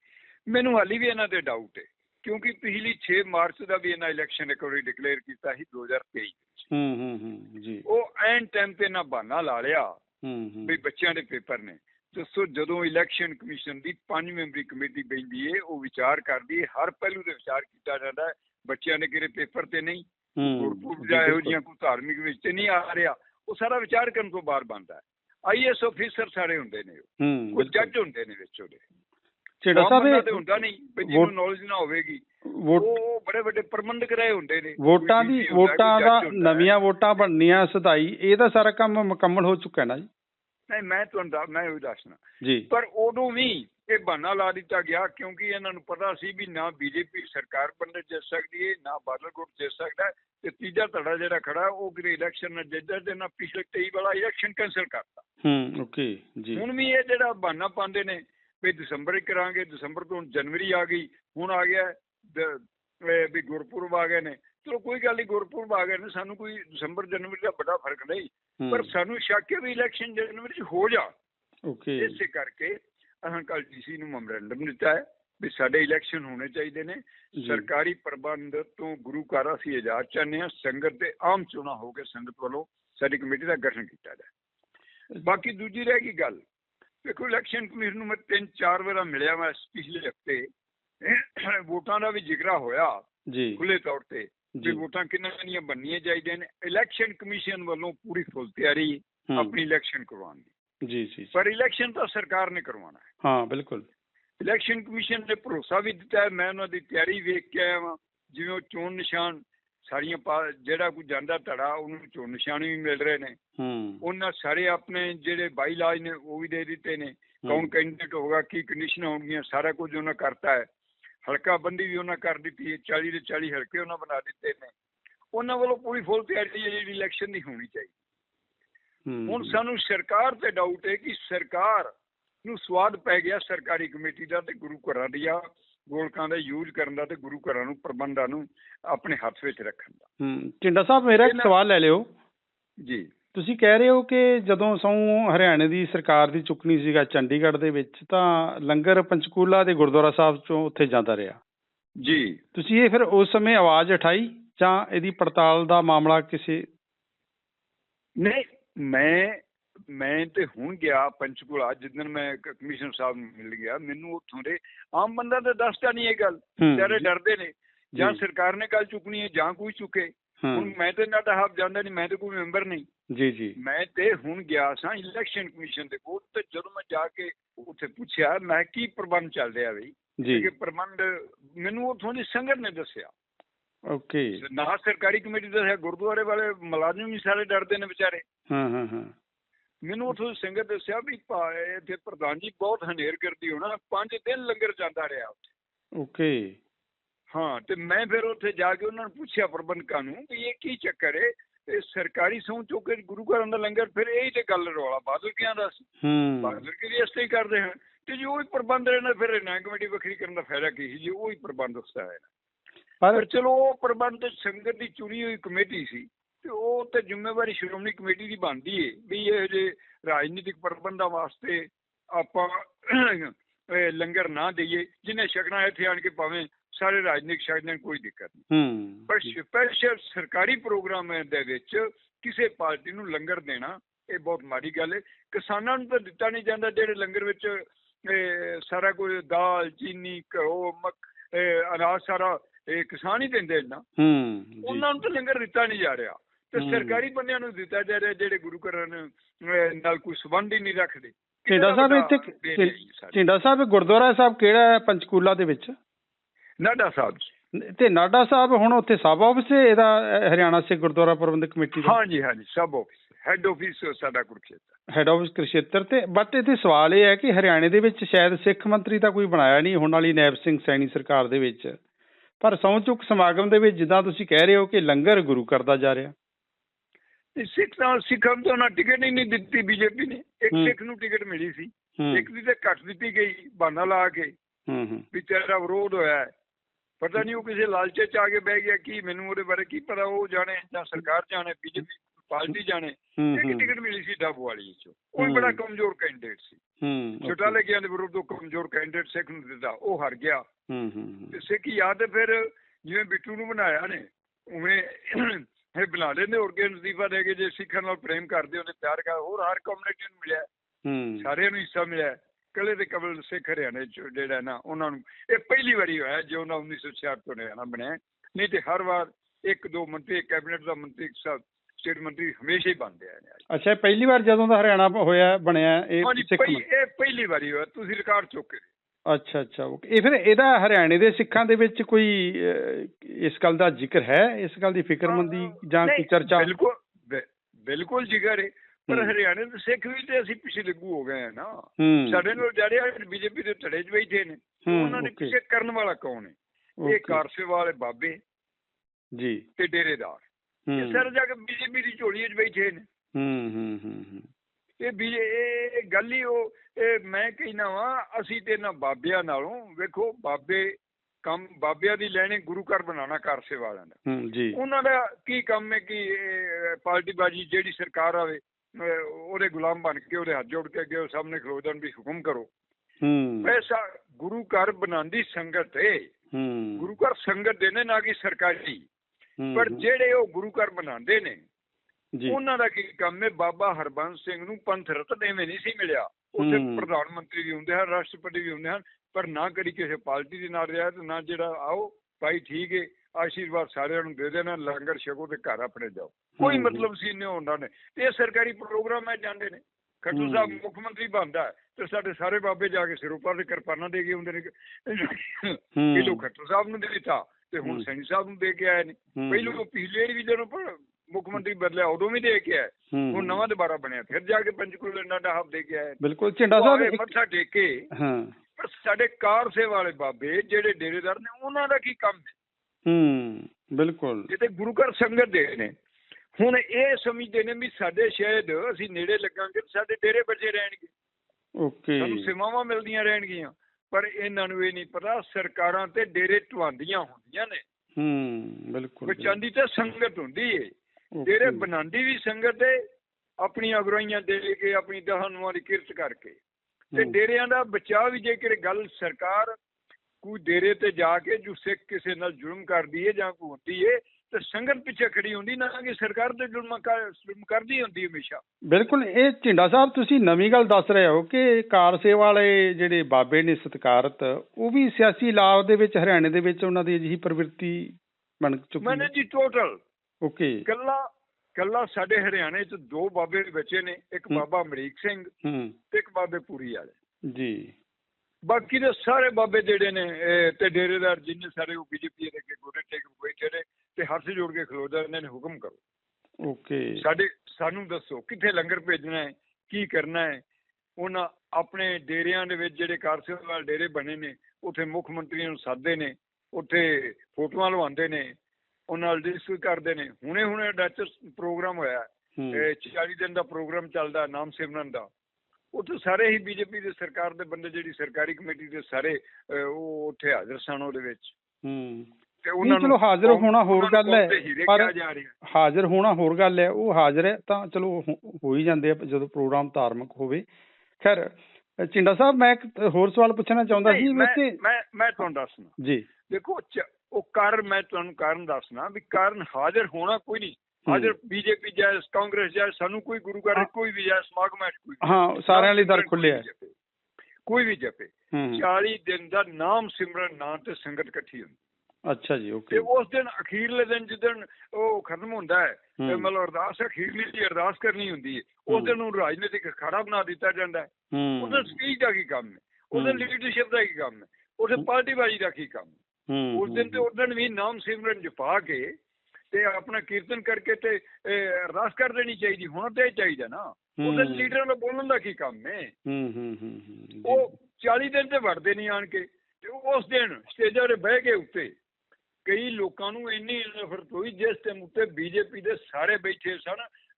ਮੈਨੂੰ ਹਾਲੀ ਵੀ ਇਹਨਾਂ ਤੇ ਡਾਊਟ ਹੈ ਕਿਉਂਕਿ ਪਿਛਲੀ 6 ਮਾਰਚ ਦਾ ਵੀ ਇਹਨਾਂ ਇਲੈਕਸ਼ਨ ਇੱਕ ਵਾਰੀ ਡਿਕਲੇਅਰ ਕੀਤਾ ਸੀ 2023 ਹੂੰ ਹੂੰ ਹੂੰ ਜੀ। ਉਹ ਐਨ ਟਾਈਮ ਤੇ ਨਾ ਬਹਾਨਾ ਲਾ ਲਿਆ ਹੂੰ ਹੂੰ। ਵੀ ਬੱਚਿਆਂ ਦੇ ਪੇਪਰ ਨੇ। ਦੱਸੋ ਜਦੋਂ ਇਲੈਕਸ਼ਨ ਕਮਿਸ਼ਨ ਦੀ ਪੰਜ ਮੈਂਬਰੀ ਕਮੇਟੀ ਬੈਂਦੀ ਏ ਉਹ ਵਿਚਾਰ ਕਰਦੀ ਏ ਹਰ ਪਹਿਲੂ ਤੇ ਵਿਚਾਰ ਕੀਤਾ ਜਾਂਦਾ ਹੈ ਬੱਚਿਆਂ ਦੇ ਕਿਹੜੇ ਪੇਪਰ ਤੇ ਨਹੀਂ ਗੁਰਪੁਰਬ ਜੀ, ਇਹੋ। ਜਿਹੀਆਂ ਕੋਈ ਧਾਰਮਿਕ ਵਿੱਚ ਤੇ ਨਹੀਂ ਆ ਰਿਹਾ ਉਹ ਸਾਰਾ ਵਿਚਾਰ ਕਰਨ ਤੋਂ ਬਾਹਰ ਬਣਦਾ ਹੈ। ਆਈਐਸ ਅਫੀਸਰ ਸਾਰੇ ਹੁੰਦੇ ਨੇ ਉਹ। ਜੱਜ ਹੁੰਦੇ ਨੇ ਵਿੱਚ ਉਹਦੇ। ਛੇੜਾ ਸਾਹਿਬ ਬੰਦਾ ਹੁੰਦਾ ਨਹੀਂ ਵੀ ਵੋਟ- ਜਿਹਨੂੰ ਨੌਲੇਜ ਨਾ ਹੋਵੇਗੀ ਉਹ ਬੜੇ ਵੱਡੇ ਪ੍ਰਬੰਧਕ ਰਹੇ ਹੁੰਦੇ ਨੇ। ਵੋਟਾਂ ਦੀ ਵੋਟਾਂ ਦਾ। ਨਵੀਆਂ ਵੋਟਾਂ ਬਣਨੀਆਂ ਸਦਾਈ ਇਹ ਤਾਂ ਸਾਰਾ ਕੰਮ ਮੁਕੰਮਲ ਹੋ ਚੁੱਕਾ ਹੈ ਨਾ ਜੀ। ਨਹੀਂ ਮੈਂ ਤੁਹਾਨੂੰ ਮੈਂ ਉਹ ਦੱਸਣਾ ਜੀ। ਪਰ ਉਦੋਂ ਵੀ ਇਹ ਬਹਾਨਾ ਲਾ ਦਿੱਤਾ ਗਿਆ ਕਿਉਂਕਿ ਇਹਨਾਂ ਨੂੰ ਪਤਾ ਸੀ ਵੀ ਨਾ ਬੀਜੇਪੀ ਸਰਕਾਰ ਬੰਦੇ ਜਿੱਤ ਸਕਦੀ ਹੈ ਨਾ ਬਾਦਲ ਗੁੱਟ ਜਿੱਤ ਸਕਦਾ ਹੈ, ਤੇ ਤੀਜਾ ਧੜਾ ਜਿਹੜਾ ਖੜਾ ਉਹ ਕਿਤੇ ਇਲੈਕਸ਼ਨ ਨਾਲ ਜਿੱਤਦਾ ਤੇ ਨਾ ਪਿਛਲੇ 23 ਵਾਲਾ ਇਲੈਕਸ਼ਨ ਕੈਂਸਲ ਕਰਤਾ। ਹੂੰ ਓਕੇ ਜੀ। ਹੁਣ ਵੀ ਇਹ ਜਿਹੜਾ ਬਹਾਨਾ ਪਾਉਂਦੇ ਨੇ ਵੀ ਦਸੰਬਰ 'ਚ ਕਰਾਂਗੇ ਦਸੰਬਰ ਤੋਂ ਜਨਵਰੀ ਆ ਗਈ ਹੁਣ ਆ ਗਿਆ ਵੀ ਗੁਰਪੁਰਬ ਆ ਗਏ ਨੇ। ਚਲੋ ਕੋਈ ਗੱਲ ਨਹੀਂ ਗੁਰਪੁਰਬ ਆ ਗਏ ਨੇ ਸਾਨੂੰ ਕੋਈ ਦਸੰਬਰ ਜਨਵਰੀ ਦਾ ਵੱਡਾ ਫ਼ਰਕ ਨਹੀਂ। ਹੂੰ, ਪਰ ਸਾਨੂੰ ਸ਼ੱਕ ਹੈ ਵੀ ਇਲੈਕਸ਼ਨ ਜਨਵਰੀ 'ਚ ਹੋ ਜਾ ਓਕੇ ਇਸੇ ਕਰਕੇ ਅਸੀਂ ਕੱਲ ਡੀਸੀ ਨੂੰ ਮੈਮੋਰੈਂਡਮ ਦਿੱਤਾ ਹੈ ਵੀ ਸਾਡੇ ਇਲੈਕਸ਼ਨ ਹੋਣੇ ਚਾਹੀਦੇ ਨੇ। ਸਰਕਾਰੀ ਪ੍ਰਬੰਧ ਤੋਂ ਗੁਰੂ ਘਰ ਅਸੀਂ ਆਜ਼ਾਦ ਚਾਹੁੰਦੇ ਹਾਂ ਸੰਗਤ ਦੇ ਆਮ ਚੋਣਾਂ ਹੋ ਕੇ ਸੰਗਤ ਵੱਲੋਂ ਸਾਡੀ ਕਮੇਟੀ ਦਾ ਗਠਨ ਕੀਤਾ ਜਾਏ। ਬਾਕੀ ਦੂਜੀ ਰਹਿ ਗਈ ਗੱਲ ਦੇਖੋ ਇਲੈਕਸ਼ਨ ਕਮਿਸ਼ਨ ਨੂੰ ਮੈਂ ਤਿੰਨ ਚਾਰ ਵਾਰ ਮਿਲਿਆ ਮੈਂ ਪਿਛਲੇ ਹਫ਼ਤੇ। ਵੋਟਾਂ ਦਾ ਵੀ ਜ਼ਿਕਰਾ ਹੋਇਆ ਜੀ। ਖੁੱਲੇ ਤੌਰ ਤੇ ਵੀ ਵੋਟਾਂ ਕਿੰਨਾਂ ਦੀਆਂ ਬਣਨੀਆਂ ਚਾਹੀਦੀਆਂ ਨੇ। ਇਲੈਕਸ਼ਨ ਕਮਿਸ਼ਨ ਵੱਲੋਂ ਪੂਰੀ ਫੁੱਲ ਤਿਆਰੀ ਆਪਣੀ ਇਲੈਕਸ਼ਨ ਕਰਵਾਉਣ ਦੀ। ਜੀ ਜੀ। ਪਰ ਇਲੈਕਸ਼ਨ ਤਾਂ ਸਰਕਾਰ ਨੇ ਕਰਵਾਉਣਾ ਹੈ। ਹਾਂ ਬਿਲਕੁਲ। ਇਲੈਕਸ਼ਨ ਕਮਿਸ਼ਨ ਨੇ ਭਰੋਸਾ ਵੀ ਦਿੱਤਾ ਹੈ। ਮੈਂ ਉਹਨਾਂ ਦੀ ਤਿਆਰੀ ਵੇਖ ਕੇ ਆਇਆ ਵਾਂ। ਜਿਵੇਂ ਉਹ ਚੋਣ ਨਿਸ਼ਾਨ ਸਾਰੀਆਂ ਜਿਹੜਾ ਕੋਈ ਜਾਂਦਾ ਧੜਾ ਉਹਨੂੰ ਚੋਣ ਨਿਸ਼ਾਨ ਵੀ ਮਿਲ ਰਹੇ ਨੇ। ਹੂੰ। ਉਹਨਾਂ ਸਾਰੇ ਆਪਣੇ ਜਿਹੜੇ ਬਾਈ ਲਾਜ ਨੇ ਉਹ ਵੀ ਦੇ ਦਿੱਤੇ ਨੇ। ਕੌਣ ਕੈਂਡੀਡੇਟ ਹੋਗਾ ਕੀ ਕੰਡੀਸ਼ਨ ਹੋਣਗੀਆਂ ਸਾਰਾ ਕੁਝ ਉਹਨਾਂ ਕਰਤਾ ਹੈ। ਹਲਕਾ ਬੰਦੀ ਵੀ ਉਹਨਾਂ ਕਰ ਦਿੱਤੀ ਹੈ। 40 ਦੇ 40 ਹਲਕੇ ਉਹਨਾਂ ਬਣਾ ਦਿੱਤੇ ਨੇ। ਉਹਨਾਂ ਵੱਲੋਂ ਪੂਰੀ ਫੁੱਲ ਤਿਆਰੀ ਹੈ ਜਿਹੜੀ ਇਲੈਕਸ਼ਨ ਦੀ ਹੋਣੀ ਚਾਹੀਦੀ। ਹੂੰ ਹੁਣ ਸਾਨੂੰ ਸਰਕਾਰ ਤੇ ਡਾਊਟ ਹੈ ਕਿ ਸਰਕਾਰ ਨੂੰ ਸਵਾਦ ਪੈ ਗਿਆ ਸਰਕਾਰੀ ਕਮੇਟੀ ਦਾ ਤੇ ਗੁਰੂ ਘਰਾਂ ਦੀਆਂ ਗੋਲਕਾਂ ਦਾ ਯੂਜ਼ ਕਰਨ ਦਾ ਤੇ ਗੁਰੂ ਘਰਾਂ ਨੂੰ ਪ੍ਰਬੰਧਾਂ ਨੂੰ ਆਪਣੇ ਹੱਥ ਵਿੱਚ ਰੱਖਣ ਦਾ। ਹੂੰ ਟਿੰਡਾ ਸਾਹਿਬ ਮੇਰਾ ਇੱਕ ਸਵਾਲ ਲੈ ਲਿਓ। ਜੀ। ਤੁਸੀਂ ਕਹਿ ਰਹੇ ਹੋ ਕਿ ਜਦੋਂ ਸੌ ਹਰਿਆਣੇ ਦੀ ਸਰਕਾਰ ਦੀ ਚੁੱਕਣੀ ਸੀਗਾ ਚੰਡੀਗੜ੍ਹ ਦੇ ਵਿੱਚ ਤਾਂ ਲੰਗਰ ਪੰਚਕੂਲਾ ਦੇ ਗੁਰਦੁਆਰਾ ਸਾਹਿਬ ਚੋਂ ਉੱਥੇ ਜਾਂਦਾ ਰਿਹਾ। ਜੀ। ਤੁਸੀਂ ਇਹ ਫਿਰ ਉਸ ਸਮੇਂ ਆਵਾਜ਼ ਉਠਾਈ ਜਾਂ ਇਹਦੀ ਪੜਤਾਲ ਦਾ ਮਾਮਲਾ ਕਿਸੇ ਨਹੀਂ ਮੈਂ ਮੈਂ ਤੇ ਹੁਣ ਗਿਆ ਪੰਚਕੂਲਾ ਜਿੱਦਣ ਮੈਂ ਕਮਿਸ਼ਨਰ ਸਾਹਿਬ ਨੂੰ ਮਿਲ ਗਿਆ ਮੈਨੂੰ ਉੱਥੋਂ ਦੇ ਆਮ ਬੰਦਾ ਤਾਂ ਦੱਸਦਾ ਨਹੀਂ ਇਹ ਗੱਲ ਹੂੰ, ਵਿਚਾਰੇ ਜੀ। ਡਰਦੇ ਨੇ ਜਾਂ। ਸਰਕਾਰ ਨੇ ਗੱਲ ਚੁੱਕਣੀ ਹੈ ਜਾਂ ਕੋਈ ਚੁੱਕੇ ਹੁਣ ਮੈਂ ਤੇ ਨਾ ਤਾਂ ਹੱਥ ਜਾਂਦਾ ਨਹੀਂ ਮੈਂ ਤੇ ਕੋਈ ਮੈਂਬਰ ਨਹੀਂ। ਜੀ ਜੀ। ਮੈਂ ਤੇ ਹੁਣ ਗਿਆ ਸਾਂ ਇਲੈਕਸ਼ਨ ਕਮਿਸ਼ਨ ਦੇ ਕੋਲ ਤੇ ਜਦੋਂ ਮੈਂ ਜਾ ਕੇ ਉੱਥੇ ਪੁੱਛਿਆ ਮੈਂ ਕੀ ਪ੍ਰਬੰਧ ਚੱਲ ਰਿਹਾ ਬਈ? ਜੀ। ਕਿ ਪ੍ਰਬੰਧ ਮੈਨੂੰ ਉੱਥੋਂ ਦੀ ਸੰਗਤ ਨੇ ਦੱਸਿਆ। ਓਕੇ। ਨਾ ਸਰਕਾਰੀ ਕਮੇਟੀ ਦਾ ਦੱਸਿਆ ਗੁਰਦੁਆਰੇ ਵਾਲੇ ਮੁਲਾਜ਼ਮ ਵੀ ਸਾਰੇ ਡਰਦੇ ਨੇ ਵਿਚਾਰੇ। ਹਾਂ ਹਾਂ ਹਾਂ। ਮੈਨੂੰ ਉੱਥੋਂ ਸੰਗਤ ਦੱਸਿਆ ਵੀ ਇੱਥੇ ਪ੍ਰਧਾਨ ਜੀ ਬਹੁਤ ਹਨੇਰ ਕਰਦੀ ਹੋਣਾ ਪੰਜ ਦਿਨ ਲੰਗਰ ਚੱਲਦਾ ਰਿਹਾ ਉੱਥੇ। ਓਕੇ। ਹਾਂ ਤੇ ਮੈਂ ਫਿਰ ਉੱਥੇ ਜਾ ਕੇ ਉਹਨਾਂ ਨੂੰ ਪੁੱਛਿਆ ਪ੍ਰਬੰਧਕਾਂ ਨੂੰ ਵੀ ਇਹ ਕੀ ਚੱਕਰ ਹੈ ਇਹ ਸਰਕਾਰੀ ਸਹੁੰ ਚੁੱਕ ਗੁਰੂ ਘਰਾਂ ਦਾ ਲੰਗਰ ਫਿਰ ਇਹ ਤੇ ਗੱਲ ਰੌਲਾ ਬਾਦਲ ਕਿਆਂ ਦਾ ਸੀ। ਹੂੰ। ਬਾਦਲ ਕੀ ਇਸ ਹੀ ਕਰਦੇ ਹਨ। ਤੇ ਜੇ ਉਹ ਹੀ ਪ੍ਰਬੰਧ ਰਹਿਣਾ ਫਿਰ ਨਾ ਕਮੇਟੀ ਵੱਖਰੀ ਕਰਨ ਦਾ ਫਾਇਦਾ ਕੀ ਸੀ? ਜੇ ਉਹ ਹੀ ਪ੍ਰਬੰਧ ਉਸਦਾ ਹੈ। ਪਰ ਚਲੋ ਉਹ ਪ੍ਰਬੰਧ ਸੰਗਤ ਦੀ ਚੁਣੀ ਹੋਈ ਕਮੇਟੀ ਸੀ। ਤੇ ਉਹ ਤੇ ਜ਼ਿੰਮੇਵਾਰੀ ਸ਼੍ਰੋਮਣੀ ਕਮੇਟੀ ਦੀ ਬਣਦੀ ਏ ਵੀ ਇਹ ਜੇ ਰਾਜਨੀਤਿਕ ਪ੍ਰਬੰਧਾਂ ਵਾਸਤੇ ਆਪਾਂ ਇਹ ਲੰਗਰ ਨਾ ਦਈਏ ਜਿਹਨੇ ਛਕਣਾ ਇੱਥੇ ਆਣ ਕੇ ਭਾਵੇਂ ਸਾਰੇ ਰਾਜਨੀਤਿਕ ਦੇਣ ਕੋਈ ਦਿੱਕਤ ਨਹੀਂ। ਪਰ ਸਪੈਸ਼ਲ ਸਰਕਾਰੀ ਪ੍ਰੋਗਰਾਮਾਂ ਦੇ ਵਿੱਚ ਕਿਸੇ ਪਾਰਟੀ ਨੂੰ ਲੰਗਰ ਦੇਣਾ ਇਹ ਬਹੁਤ ਮਾੜੀ ਗੱਲ ਹੈ ਕਿਸਾਨਾਂ ਨੂੰ ਤਾਂ ਦਿੱਤਾ ਨਹੀਂ ਜਾਂਦਾ ਜਿਹੜੇ ਲੰਗਰ ਵਿੱਚ ਸਾਰਾ ਕੁਝ ਦਾਲ ਚੀਨੀ ਘਿਓ ਮੱਕ ਅਨਾਜ ਸਾਰਾ ਇਹ ਕਿਸਾਨ ਹੀ ਦਿੰਦੇ ਨੇ ਉਹਨਾਂ ਨੂੰ ਤਾਂ ਲੰਗਰ ਦਿੱਤਾ ਨਹੀਂ ਜਾ ਰਿਹਾ। ਤੇ। ਸਰਕਾਰੀ ਬੰਦਿਆਂ ਨੂੰ ਦਿੱਤਾ ਜਾ ਰਿਹਾ ਜਿਹੜੇ ਗੁਰੂ ਘਰਾਂ ਨਾਲ ਕੋਈ ਸੰਬੰਧ ਹੀ ਨਹੀਂ ਰੱਖਦੇ। ਢਿੰਡਾ ਸਾਹਿਬ ਇੱਥੇ। ਢਿੰਡਾ ਸਾਹਿਬ ਗੁਰਦੁਆਰਾ ਸਾਹਿਬ ਕਿਹੜਾ ਹੈ ਪੰਚਕੂਲਾ ਦੇ ਵਿੱਚ? ਨਾਡਾ ਸਾਹਿਬ ਤੇ ਨਾਡਾ ਸਾਹਿਬ ਹੁਣ ਉੱਥੇ ਸਬ ਆਫਿਸ ਹੈ ਇਹਦਾ ਹਰਿਆਣਾ ਸਿੱਖ ਗੁਰਦੁਆਰਾ ਪ੍ਰਬੰਧਕ ਕਮੇਟੀ ਦਾ? ਹਾਂਜੀ ਹਾਂਜੀ ਸਭ ਆਫਿਸ ਹੈੱਡ ਆਫਿਸ ਸਾਡਾ ਕੁਰਕਸ਼ੇਤਰ। ਹੈਡ ਆਫਿਸ ਕੁਰੂਕਸ਼ੇਤਰ ਤੇ ਬਟ ਇੱਥੇ ਸਵਾਲ ਇਹ ਹੈ ਕਿ ਹਰਿਆਣੇ ਦੇ ਵਿੱਚ ਸ਼ਾਇਦ ਸਿੱਖ ਮੰਤਰੀ ਤਾਂ ਕੋਈ ਬਣਾਇਆ ਨਹੀਂ ਹੁਣ ਵਾਲੀ ਨੈਬ ਸਿੰਘ ਸੈਣੀ ਸਰਕਾਰ ਦੇ ਵਿੱਚ। ਪਰ ਸਹੁੰ ਚੁੱਕ ਸਮਾਗਮ ਦੇ ਵਿੱਚ ਜਿੱਦਾਂ ਤੁਸੀਂ ਕਹਿ ਰਹੇ ਹੋ ਕਿ ਲੰਗਰ ਗੁਰੂ ਕਰਦਾ ਜਾ ਰਿਹਾ। ਸਿੱਖ ਨਾਲ ਸਿੱਖਾਂ ਨੂੰ ਤਾਂ ਉਹਨਾਂ ਟਿਕਟ ਹੀ ਨਹੀਂ ਦਿੱਤੀ ਬੀਜੇਪੀ ਨੇ। ਇੱਕ। ਸਿੱਖ ਨੂੰ ਟਿਕਟ ਮਿਲੀ ਸੀ। ਇੱਕ ਦੀ ਤਾਂ ਘੱਟ ਦਿੱਤੀ ਗਈ ਬਹਾਨਾ ਲਾ ਕੇ। ਹੂੰ ਹੂੰ। ਵੀ ਤੇਰਾ ਵਿਰੋਧ ਹੋਇਆ ਹੈ। ਪਤਾ ਨਹੀਂ ਉਹ ਕਿਸੇ ਲਾਲਚੇ ਚ ਆ ਕੇ ਬਹਿ ਗਿਆ ਕੀ ਮੈਨੂੰ ਉਹਦੇ ਬਾਰੇ ਕੀ ਪਤਾ ਉਹ ਜਾਣੇ ਜਾਂ ਸਰਕਾਰ ਜਾਣੇ ਬੀਜੇਪੀ ਪਾਰਟੀ ਜਾਣੇ ਇੱਕ ਟਿਕਟ ਮਿਲੀ ਸੀ ਡੱਬ ਵਾਲੀ ਚੋਂ ਉਹ। ਬੜਾ ਕਮਜ਼ੋਰ ਕੈਂਡੀਡੇਟ ਸੀ। ਹੂੰ ਗਿਆ ਦੇ ਵਿਰੁੱਧ ਉਹ ਕਮਜ਼ੋਰ ਕੈਂਡੀਡੇਟ ਸਿੱਖ ਨੂੰ ਦਿੱਤਾ ਉਹ ਹਾਰ ਗਿਆ। ਹੂੰ ਹੂੰ ਤੇ ਸਿੱਖ ਯਾਦ ਫਿਰ ਜਿਵੇਂ ਬਿੱਟੂ ਨੂੰ ਬਣਾਇਆ ਨੇ ਉਵੇਂ ਇਹ ਬਣਾ ਲੈਂਦੇ ਹੋਰ ਕੇ ਨਜ਼ੀਫਾ ਦੇ ਕੇ ਜੇ ਸਿੱਖਾਂ ਨਾਲ ਪ੍ਰੇਮ ਕਰਦੇ ਉਹਨੇ ਪਿਆਰ ਕਰ ਹੋਰ ਹਰ ਕਮਿਊਨਿਟੀ ਨੂੰ ਮਿਲਿਆ। ਹੂੰ। ਸਾਰਿਆਂ ਨੂੰ ਹਿੱਸਾ ਮਿਲਿਆ। ਕਲੇ ਤੇ ਕਬਲ ਸਿੱਖ ਹਰਿਆਣੇ ਚ ਜਿਹੜਾ ਨਾ ਉਹਨਾਂ ਨੂੰ ਇਹ ਪਹਿਲੀ ਵਾਰੀ ਹੋਇਆ ਜੋ ਉਹਨਾਂ 1966 ਤੋਂ ਹਰਿਆਣਾ ਬਣਿਆ। ਨਹੀਂ ਤੇ ਹਰ ਵਾਰ ਇੱਕ ਦੋ ਮੰਤਰੀ ਕੈਬਨਿਟ ਦਾ ਮੰਤਰੀ ਸਭ ਸਟੇਟ ਮੰਤਰੀ ਹਮੇਸ਼ਾ ਹੀ ਬਣਦੇ ਨੇ ਅੱਛਾ ਪਹਿਲੀ ਵਾਰ ਜਦੋਂ ਦਾ ਹਰਿਆਣਾ ਹੋਇਆ ਬਣਿਆ ਸਿੱਖ ਇਹ ਪਹਿਲੀ ਵਾਰੀ ਹੋਇਆ ਤੁਸੀਂ ਰਿਕਾਰਡ ਚੁੱਕੇ ਅੱਛਾ ਅੱਛਾ। ਇਹ ਫਿਰ ਇਹਦਾ ਹਰਿਆਣੇ ਦੇ ਸਿੱਖਾਂ ਦੇ ਵਿੱਚ ਕੋਈ ਇਸ ਗੱਲ ਦਾ ਜ਼ਿਕਰ ਹੈ? ਇਸ ਗੱਲ ਦੀ ਫਿਕਰਮੰਦੀ ਜਾਂ ਕੋਈ ਚਰਚਾ? ਬਿਲਕੁਲ ਬਿਲਕੁਲ ਜਿਗਰ ਹੈ। ਪਰ। ਹਰਿਆਣੇ ਦੇ ਸਿੱਖ ਵੀ ਤੇ ਅਸੀਂ ਪਿੱਛੇ ਲੱਗੂ ਹੋ ਗਏ ਆ ਨਾ। ਸਾਡੇ ਨਾਲ ਜਿਹੜੇ ਬੀਜੇਪੀ ਦੇ ਧੜੇ 'ਚ ਬੈਠੇ ਨੇ ਉਹਨਾਂ ਨੇ। ਪਿੱਛੇ ਕਰਨ ਵਾਲਾ ਕੌਣ ਹੈ? ਇਹ ਕਾਰਸੇ ਵਾਲੇ ਬਾਬੇ ਜੀ। ਤੇ ਡੇਰੇਦਾਰ। ਇਹ ਸਾਰੇ ਜਾ ਕੇ ਬੀਜੇਪੀ ਦੀ ਝੋਲੀ 'ਚ ਬੈਠੇ ਨੇ। ਹੂੰ ਹੂੰ ਹੂੰ। ਇਹ ਬੀ ਇਹ ਗੱਲ ਹੀ ਉਹ ਇਹ ਮੈਂ ਕਹਿਣਾ ਵਾਂ ਅਸੀਂ ਤੇ ਇਹਨਾਂ ਬਾਬਿਆਂ ਨਾਲੋਂ ਵੇਖੋ ਬਾਬੇ ਕੰਮ ਬਾਬਿਆਂ ਦੀ ਲੈਣੇ ਗੁਰੂ ਘਰ ਬਣਾਉਣਾ ਕਾਰਸੇ ਵਾਲਿਆਂ ਦਾ। ਹੂੰ ਜੀ। ਉਹਨਾਂ ਦਾ ਕੀ ਕੰਮ ਹੈ ਕਿ ਪਾਰਟੀ ਬਾਜੀ ਜਿਹੜੀ ਸਰਕਾਰ ਆਵੇ ਉਹਦੇ ਗੁਲਾਮ ਬਣ ਕੇ ਉਹਦੇ ਹੱਥ ਜੋੜ ਕੇ ਅੱਗੇ ਉਹ ਸਾਹਮਣੇ ਖਲੋ ਜਾਣ ਵੀ ਹੁਕਮ ਕਰੋ। ਹੂੰ। ਐਸਾ ਗੁਰੂ ਘਰ ਬਣਾਉਂਦੀ ਸੰਗਤ ਹੈ ਹੂੰ। ਗੁਰੂ ਘਰ ਸੰਗਤ ਦੇ ਨੇ ਨਾ ਕਿ ਸਰਕਾਰੀ। ਪਰ ਜਿਹੜੇ ਉਹ ਗੁਰੂ ਘਰ ਬਣਾਉਂਦੇ ਨੇ ਉਹਨਾਂ ਦਾ ਕੀ ਕੰਮ ਹੈ? ਬਾਬਾ ਹਰਬੰਸ ਸਿੰਘ ਨੂੰ ਪੰਥ ਰਤਨ ਐਵੇਂ ਨਹੀਂ ਸੀ ਮਿਲਿਆ। ਉੱਥੇ। ਪ੍ਰਧਾਨ ਮੰਤਰੀ ਵੀ ਹੁੰਦੇ ਹਨ ਰਾਸ਼ਟਰਪਤੀ ਵੀ ਹੁੰਦੇ ਹਨ ਪਰ ਨਾ ਕਦੀ ਕਿਸੇ ਪਾਰਟੀ ਦੇ ਨਾਲ ਰਿਹਾ ਤੇ ਨਾ ਜਿਹੜਾ ਆਓ ਭਾਈ ਠੀਕ ਹੈ ਆਸ਼ੀਰਵਾਦ ਸਾਰਿਆਂ ਨੂੰ ਦੇ ਦੇਣਾ ਲੰਗਰ ਛਕੋ ਤੇ ਘਰ ਆਪਣੇ ਜਾਓ। ਕੋਈ। ਮਤਲਬ ਸੀ ਨਹੀਂ ਉਹਨਾਂ ਨੇ ਇਹ ਸਰਕਾਰੀ ਪ੍ਰੋਗਰਾਮ ਹੈ ਜਾਂਦੇ ਨੇ। ਖੱਟੂ। ਸਾਹਿਬ ਮੁੱਖ ਮੰਤਰੀ ਬਣਦਾ ਤੇ ਸਾਡੇ ਸਾਰੇ ਬਾਬੇ ਜਾ ਕੇ ਸਿਰੋਂ ਪਰ ਕਿਰਪਾਨਾਂ ਦੇ ਕੇ ਹੁੰਦੇ ਨੇ। ਹੂੰ। ਪਹਿਲੋਂ ਖੱਟਰ ਸਾਹਿਬ ਨੂੰ ਦੇ ਦਿੱਤਾ ਤੇ ਹੁਣ। ਸੈਣੀ ਸਾਹਿਬ ਨੂੰ ਦੇ ਕੇ ਆਏ ਨੇ। ਪਹਿਲੋਂ ਪਿਛਲੇ ਵੀ ਜਦੋਂ ਮੁੱਖ ਮੰਤਰੀ ਬਦਲਿਆ ਉਦੋਂ ਵੀ ਦੇ ਕੇ ਆਏ। ਹੁਣ ਨਵਾਂ ਦੁਬਾਰਾ ਬਣਿਆ ਫਿਰ ਜਾ ਕੇ ਪੰਚਕੂਲੇ ਡਾਂਡਾ ਹੱਬ ਦੇ ਕੇ ਆਏ। ਬਿਲਕੁਲ ਝਿੰਡਾ ਸਾਹਿਬ ਮੱਥਾ ਟੇਕ ਕੇ। ਹਾਂ। ਪਰ ਸਾਡੇ ਕਾਰ ਸੇਵਾ ਵਾਲੇ ਬਾਬੇ ਜਿਹੜੇ ਡੇਰੇਦਾਰ ਨੇ ਉਹਨਾਂ ਦਾ ਕੀ ਕੰਮ ਹੈ? ਹੂੰ ਬਿਲਕੁਲ। ਇਹ ਤੇ ਗੁਰੂ ਘਰ ਸੰਗਤ ਦੇ ਨੇ। ਹੁਣ ਇਹ ਸਮਝਦੇ ਨੇ ਵੀ ਸਾਡੇ ਸ਼ਾਇਦ ਅਸੀਂ ਨੇੜੇ ਲੱਗਾਂਗੇ ਸਾਡੇ ਡੇਰੇ ਬਚੇ ਰਹਿਣਗੇ। ਓਕੇ। ਸਾਨੂੰ ਸੇਵਾਵਾਂ ਮਿਲਦੀਆਂ ਰਹਿਣਗੀਆਂ। ਪਰ ਇਹਨਾਂ ਨੂੰ ਇਹ ਨਹੀਂ ਪਤਾ ਸਰਕਾਰਾਂ ਤੇ ਡੇਰੇ ਢਵਾਉਂਦੀਆਂ ਹੁੰਦੀਆਂ ਨੇ। ਹੂੰ ਬਿਲਕੁਲ ਬਚਾਉਂਦੀ ਤੇ ਸੰਗਤ ਹੁੰਦੀ ਏ। ਡੇਰੇ ਬਣਾਉਂਦੀ ਵੀ ਸੰਗਤ ਏ ਆਪਣੀਆਂ ਅਗਰਾਈਆਂ ਦੇ ਕੇ ਆਪਣੀ ਦਹਾਨੂਆਂ ਦੀ ਕਿਰਤ ਕਰਕੇ। ਤੇ ਹੂੰ, ਡੇਰਿਆਂ ਦਾ ਬਚਾਅ ਵੀ ਜੇ ਕਿਤੇ ਗੱਲ ਸਰਕਾਰ ਕੋਈ ਡੇਰੇ ਤੇ ਜਾ ਕੇ ਜੋ ਸਿੱਖ ਕਿਸੇ ਨਾਲ ਜ਼ੁਲਮ ਕਰਦੀ ਏ ਜਾਂ ਕੋਈ ਹੁੰਦੀ ਏ ਤੇ ਸੰਗਤ ਪਿੱਛੇ ਖੜੀ ਹੁੰਦੀ ਨਾ ਕਿ ਸਰਕਾਰ ਤੇ ਜ਼ੁਲਮ ਕਰ- ਕਰਦੀ ਹੁੰਦੀ ਹਮੇਸ਼ਾ। ਬਿਲਕੁਲ ਇਹ ਝਿੰਡਾ ਸਾਹਿਬ ਤੁਸੀਂ ਨਵੀਂ ਗੱਲ ਦੱਸ ਰਹੇ ਹੋ ਕਿ ਕਾਰ ਸੇਵਾ ਵਾਲੇ ਜਿਹੜੇ ਬਾਬੇ ਨੇ ਸਤਿਕਾਰਤ ਉਹ ਵੀ ਸਿਆਸੀ ਲਾਭ ਦੇ ਵਿੱਚ ਹਰਿਆਣੇ ਦੇ ਵਿੱਚ ਉਹਨਾਂ ਦੀ ਅਜਿਹੀ ਪ੍ਰਵਿਰਤੀ ਬਣ ਚੁੱਕੀ ਮੈਨੇ ਹੈ। ਜੀ ਟੋਟਲ ਓਕੇ ਕੱਲਾ ਕੱਲਾ ਸਾਡੇ ਹਰਿਆਣੇ 'ਚ ਦੋ ਬਾਬੇ ਬੱਚੇ ਨੇ ਇੱਕ। ਬਾਬਾ ਅਮਰੀਕ ਸਿੰਘ ਤੇ ਇੱਕ ਬਾਬੇ ਪੂਰੀ ਵਾਲੇ। ਜੀ। ਬਾਕੀ ਦੇ ਸਾਰੇ ਬਾਬੇ ਜਿਹੜੇ ਨੇ ਤੇ ਡੇਰੇਦਾਰ ਜਿੰਨੇ ਸਾਰੇ ਉਹ ਬੀਜੇਪੀ ਦੇ ਅੱਗੇ ਗੋਡੇ ਟੇਕ ਬੈਠੇ ਨੇ ਤੇ ਹੱਥ ਜੋੜ ਕੇ ਖਲੋ ਜਾਂਦੇ ਨੇ ਹੁਕਮ ਕਰੋ। ਓਕੇ ਸਾਡੇ ਸਾਨੂੰ ਦੱਸੋ ਕਿੱਥੇ ਲੰਗਰ ਭੇਜਣਾ ਹੈ ਕੀ ਕਰਨਾ ਹੈ? ਉਹਨਾਂ ਆਪਣੇ ਡੇਰਿਆਂ ਦੇ ਵਿੱਚ ਜਿਹੜੇ ਕਾਰਸੇਵਾ ਵਾਲੇ ਡੇਰੇ ਬਣੇ ਨੇ ਉੱਥੇ ਮੁੱਖ ਮੰਤਰੀ ਨੂੰ ਸਾਦੇ ਨੇ ਉੱਥੇ ਫੋਟੋਆਂ ਲਵਾਉਂਦੇ ਨੇ ਉਹਨਾਂ ਨਾਲ ਡਿਸਕਸ ਕਰਦੇ ਨੇ। ਹੁਣੇ ਹੁਣੇ ਡੱਚ ਪ੍ਰੋਗਰਾਮ ਹੋਇਆ ਇਹ 40 ਦਿਨ ਦਾ ਪ੍ਰੋਗਰਾਮ ਚੱਲਦਾ ਨਾਮ ਸਿਮਰਨ ਦਾ। ਉੱਥੇ ਸਾਰੇ ਹੀ ਬੀਜੇਪੀ ਦੇ ਸਰਕਾਰ ਦੇ ਬੰਦੇ ਜਿਹੜੀ ਸਰਕਾਰੀ ਕਮੇਟੀ ਦੇ ਸਾਰੇ ਉਹ ਉੱਥੇ ਹਾਜ਼ਰ ਸਨ ਉਹਦੇ ਵਿੱਚ। ਹੂੰ। ਤੇ ਚਲੋ ਹਾਜ਼ਰ ਹੋਣਾ ਹੋਰ ਗੱਲ ਹੈ, ਪਰ- ਹਾਜ਼ਰ ਹੋਣਾ ਹੋਰ ਗੱਲ ਹੈ ਉਹ ਹਾਜ਼ਰ ਹੈ ਤਾਂ ਚਲੋ ਹੋ ਹੋ ਜਾਂਦੇ ਆ ਜਦੋਂ ਪ੍ਰੋਗਰਾਮ ਧਾਰਮਿਕ ਹੋਵੇ। ਖੈਰ ਝਿੰਡਾ ਸਾਹਿਬ ਮੈਂ ਇੱਕ ਹੋਰ ਸਵਾਲ ਪੁੱਛਣਾ ਚਾਹੁੰਦਾ ਸੀ ਮੈਂ ਵੈਸੇ ਮੈਂ ਮੈਂ ਤੁਹਾਨੂੰ ਦੱਸਣਾ ਜੀ। ਦੇਖੋ ਉਹ ਕਾਰਨ ਮੈਂ ਤੁਹਾਨੂੰ ਕਾਰਨ ਦੱਸਣਾ ਵੀ ਕਾਰਨ ਹਾਜ਼ਰ ਹੋਣਾ ਕੋਈ ਨਹੀਂ। ਹਾਜ਼ਰ ਬੀਜੇਪੀ ਜਾਏ ਕਾਂਗਰਸ ਜਾਏ ਸਾਨੂੰ ਕੋਈ ਗੁਰੂ ਘਰ। ਕੋਈ ਵੀ ਜਾਏ ਸਮਾਗਮ ਹੈ ਕੋਈ। ਹਾਂ ਸਾਰਿਆਂ ਲਈ ਦਰ ਖੁੱਲਿਆ ਹੈ ਕੋਈ ਵੀ ਜਪੇ। ਕੋਈ ਵੀ ਜਪੇ ਹੂੰ 40 ਦਿਨ ਦਾ ਨਾਮ ਸਿਮਰਨ ਨਾਂ ਤੇ ਸੰਗਤ ਇਕੱਠੀ ਹੁੰਦੀ ਅੱਛਾ ਜੀ ਤੇ ਓਕੇ ਉਸ ਦਿਨ ਅਖੀਰਲੇ ਦਿਨ ਜਿੱਦਣ ਉਹ ਖਤਮ ਹੁੰਦਾ ਹੈ ਤੇ। ਮਤਲਬ ਅਰਦਾਸ ਅਖੀਰਲੀ ਦੀ ਅਰਦਾਸ ਕਰਨੀ ਹੁੰਦੀ ਹੈ ਉਸ। ਦਿਨ ਨੂੰ ਰਾਜਨੀਤਿਕ ਅਖਾੜਾ ਬਣਾ ਦਿੱਤਾ ਜਾਂਦਾ ਹੈ ਉਹਦਾ ਸਪੀਚ ਦਾ ਕੀ ਕੰਮ ਹੈ ਉਹਦੇ। ਲੀਡਰਸ਼ਿਪ ਦਾ ਕੀ ਕੰਮ ਹੈ ਉਹਦੇ ਹੂੰ। ਪਾਰਟੀਬਾਜ਼ੀ ਦਾ ਕੀ ਕੰਮ ਹੂੰ ਉਸ ਦਿਨ ਤੇ ਉਸ ਦਿਨ ਵੀ ਨਾਮ ਸਿਮਰਨ ਜਪਾ ਕੇ ਤੇ ਆਪਣਾ ਕੀਰਤਨ ਕਰਕੇ ਤੇ ਅਰਦਾਸ ਕਰ ਦੇਣੀ ਚਾਹੀਦੀ ਹੁਣ ਤੇ ਚਾਹੀਦਾ ਨਾ। ਉਹਦੇ। ਲੀਡਰਾਂ ਦਾ ਬੋਲਣ ਦਾ ਕੀ ਕੰਮ ਹੈ। ਉਹ 40 ਦਿਨ ਤੇ ਵੜਦੇ ਨਹੀਂ ਆਣ ਕੇ ਤੇ ਉਸ ਦਿਨ ਸਟੇਜਾਂ 'ਤੇ ਬਹਿ ਕੇ ਉੱਤੇ ਕਈ ਲੋਕਾਂ ਨੂੰ ਇੰਨੀ ਨਫ਼ਰਤ ਹੋਈ ਜਿਸ ਟਾਈਮ ਉੱਤੇ ਬੀਜੇਪੀ ਦੇ ਸਾਰੇ ਬੈਠੇ ਸਨ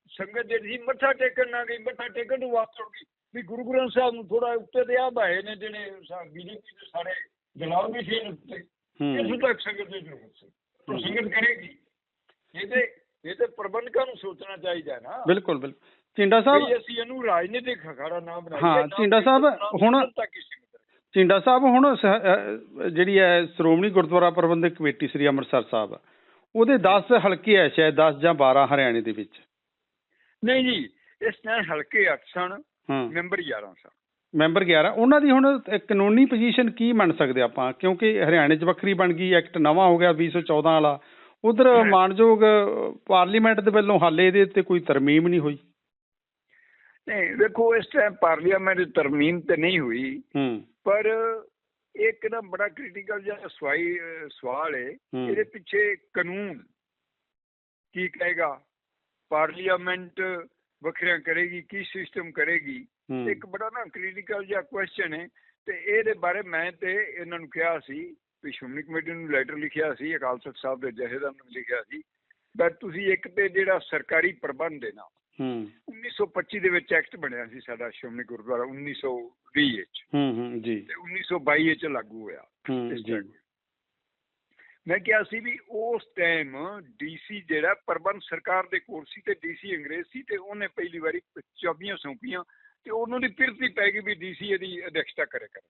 ਸੰਗਤ ਜਿਹੜੀ ਸੀ ਮੱਥਾ ਟੇਕਣ ਨਾ ਗਈ ਮੱਥਾ ਟੇਕਣ ਨੂੰ ਵਾਪਸ ਗਈ। ਵੀ ਗੁਰੂ ਗ੍ਰੰਥ ਸਾਹਿਬ ਨੂੰ ਥੋੜਾ ਉੱਤੇ ਤੇ ਆ ਭਾਏ ਨੇ ਜਿਹੜੇ ਬੀਜੇਪੀ ਦੇ ਸਾਰੇ ਜਲਾਲ ਵੀ ਸੀ ਉੱਤੇ। ਇਸ ਹੂੰ ਤੱਕ ਸੰਗਤ ਦੀ ਜ਼ਰੂਰਤ ਸੀ। ਉਹ ਸੰਗਤ ਕਰੇਗੀ। ਇਹ ਤੇ ਇਹ ਤੇ ਪ੍ਰਬੰਧਕਾਂ ਨੂੰ ਸੋਚਣਾ ਚਾਹੀਦਾ ਨਾ। ਬਿਲਕੁਲ ਬਿਲਕੁਲ। ਝਿੰਡਾ ਸਾਹਿਬ ਅਸੀਂ ਇਹਨੂੰ ਰਾਜਨੀਤਿਕ ਅਖਾੜਾ ਨਾ ਬਣਾਈਏ ਹਾਂ, ਝਿੰਡਾ ਸਾਹਿਬ, ਹੁਣ-। ਝਿੰਡਾ ਸਾਹਿਬ ਹੁਣ ਜਿਹੜੀ ਹੈ ਸ਼੍ਰੋਮਣੀ ਗੁਰਦੁਆਰਾ ਪ੍ਰਬੰਧਕ ਕਮੇਟੀ ਸ੍ਰੀ ਅੰਮ੍ਰਿਤਸਰ ਸਾਹਿਬ। ਉਹਦੇ 10 ਹਲਕੇ ਹੈ ਸ਼ਾਇਦ 10 ਜਾਂ 12 ਹਰਿਆਣੇ ਦੇ ਵਿੱਚ। ਨਹੀਂ ਜੀ ਇਸ ਨਾਲ ਹਲਕੇ 8 ਸਨ ਮੈਂਬਰ 11 ਸਨ। ਮੈਂਬਰ 11 ਉਹਨਾਂ ਦੀ ਹੁਣ ਕਾਨੂੰਨੀ ਪੋਜੀਸ਼ਨ ਕੀ ਮੰਨ ਸਕਦੇ ਆਪਾਂ? ਕਿਉਂਕਿ ਹਰਿਆਣੇ 'ਚ ਵੱਖਰੀ ਬਣ ਗਈ ਐਕਟ ਨਵਾਂ ਹੋ ਗਿਆ 2014 ਵਾਲਾ। ਉਧਰ। ਮਾਨਯੋਗ ਪਾਰਲੀਮੈਂਟ ਦੇ ਵੱਲੋਂ ਹਾਲੇ ਇਹਦੇ ਉੱਤੇ ਕੋਈ ਤਰਮੀਮ ਨਹੀਂ ਹੋਈ। ਨਹੀਂ ਵੇਖੋ ਇਸ ਟਾਈਮ ਪਾਰਲੀਮੈਂਟ ਦੀ ਤਰਮੀਮ ਤੇ ਨਹੀਂ ਹੋਈ। ਪਰ ਇੱਕ ਨਾ ਬੜਾ ਕ੍ਰਿਟੀਕਲ ਜਿਹਾ ਸਵਾਈ ਸਵਾਲ ਹੈ। ਇਹਦੇ ਪਿੱਛੇ ਕਾਨੂੰਨ ਕੀ ਕਹੇਗਾ? ਪਾਰਲੀਮੈਂਟ ਵੱਖਰਿਆਂ ਕਰੇਗੀ ਕੀ ਸਿਸਟਮ ਕਰੇਗੀ? ਇੱਕ ਬੜਾ ਨਾ ਕ੍ਰਿਟੀਕਲ ਜਿਹਾ ਕੁਐਸਚਨ ਹੈ ਤੇ ਇਹਦੇ ਬਾਰੇ ਮੈਂ ਤੇ ਇਹਨਾਂ ਨੂੰ ਕਿਹਾ ਸੀ ਵੀ ਸ਼੍ਰੋਮਣੀ ਕਮੇਟੀ ਨੂੰ ਲੈਟਰ ਲਿਖਿਆ ਸੀ ਅਕਾਲ ਤਖਤ ਸਾਹਿਬ ਦੇ ਜਥੇਦਾਰ ਨੂੰ ਲਿਖਿਆ ਸੀ ਪਰ ਤੁਸੀਂ ਇੱਕ ਤੇ ਜਿਹੜਾ ਸਰਕਾਰੀ ਪ੍ਰਬੰਧ ਹੈ ਨਾ ਹੂੰ। 1925 ਦੇ ਵਿੱਚ ਐਕਟ ਬਣਿਆ ਸੀ ਸਾਡਾ ਸ਼੍ਰੋਮਣੀ ਗੁਰਦੁਆਰਾ 1920 ਵਿੱਚ। ਹੂੰ ਹੂੰ ਜੀ। ਤੇ 1922 ਵਿੱਚ ਲਾਗੂ ਹੋਇਆ। ਹੂੰ ਜੀ। ਮੈਂ ਕਿਹਾ ਸੀ ਵੀ ਉਸ ਟਾਈਮ ਡੀਸੀ ਜਿਹੜਾ ਪ੍ਰਬੰਧ ਸਰਕਾਰ ਦੇ ਕੋਲ ਸੀ ਤੇ ਡੀਸੀ ਅੰਗਰੇਜ਼ ਸੀ ਤੇ ਉਹਨੇ ਪਹਿਲੀ ਵਾਰੀ ਚਾਬੀਆਂ ਸੌਂਪੀਆਂ ਤੇ ਉਹਨੂੰ ਦੀ ਪਿਰਤੀ ਪੈ ਗਈ ਵੀ ਡੀਸੀ ਇਹਦੀ ਅਧਿਕਸ਼ਤਾ ਕਰੇ ਕਰ।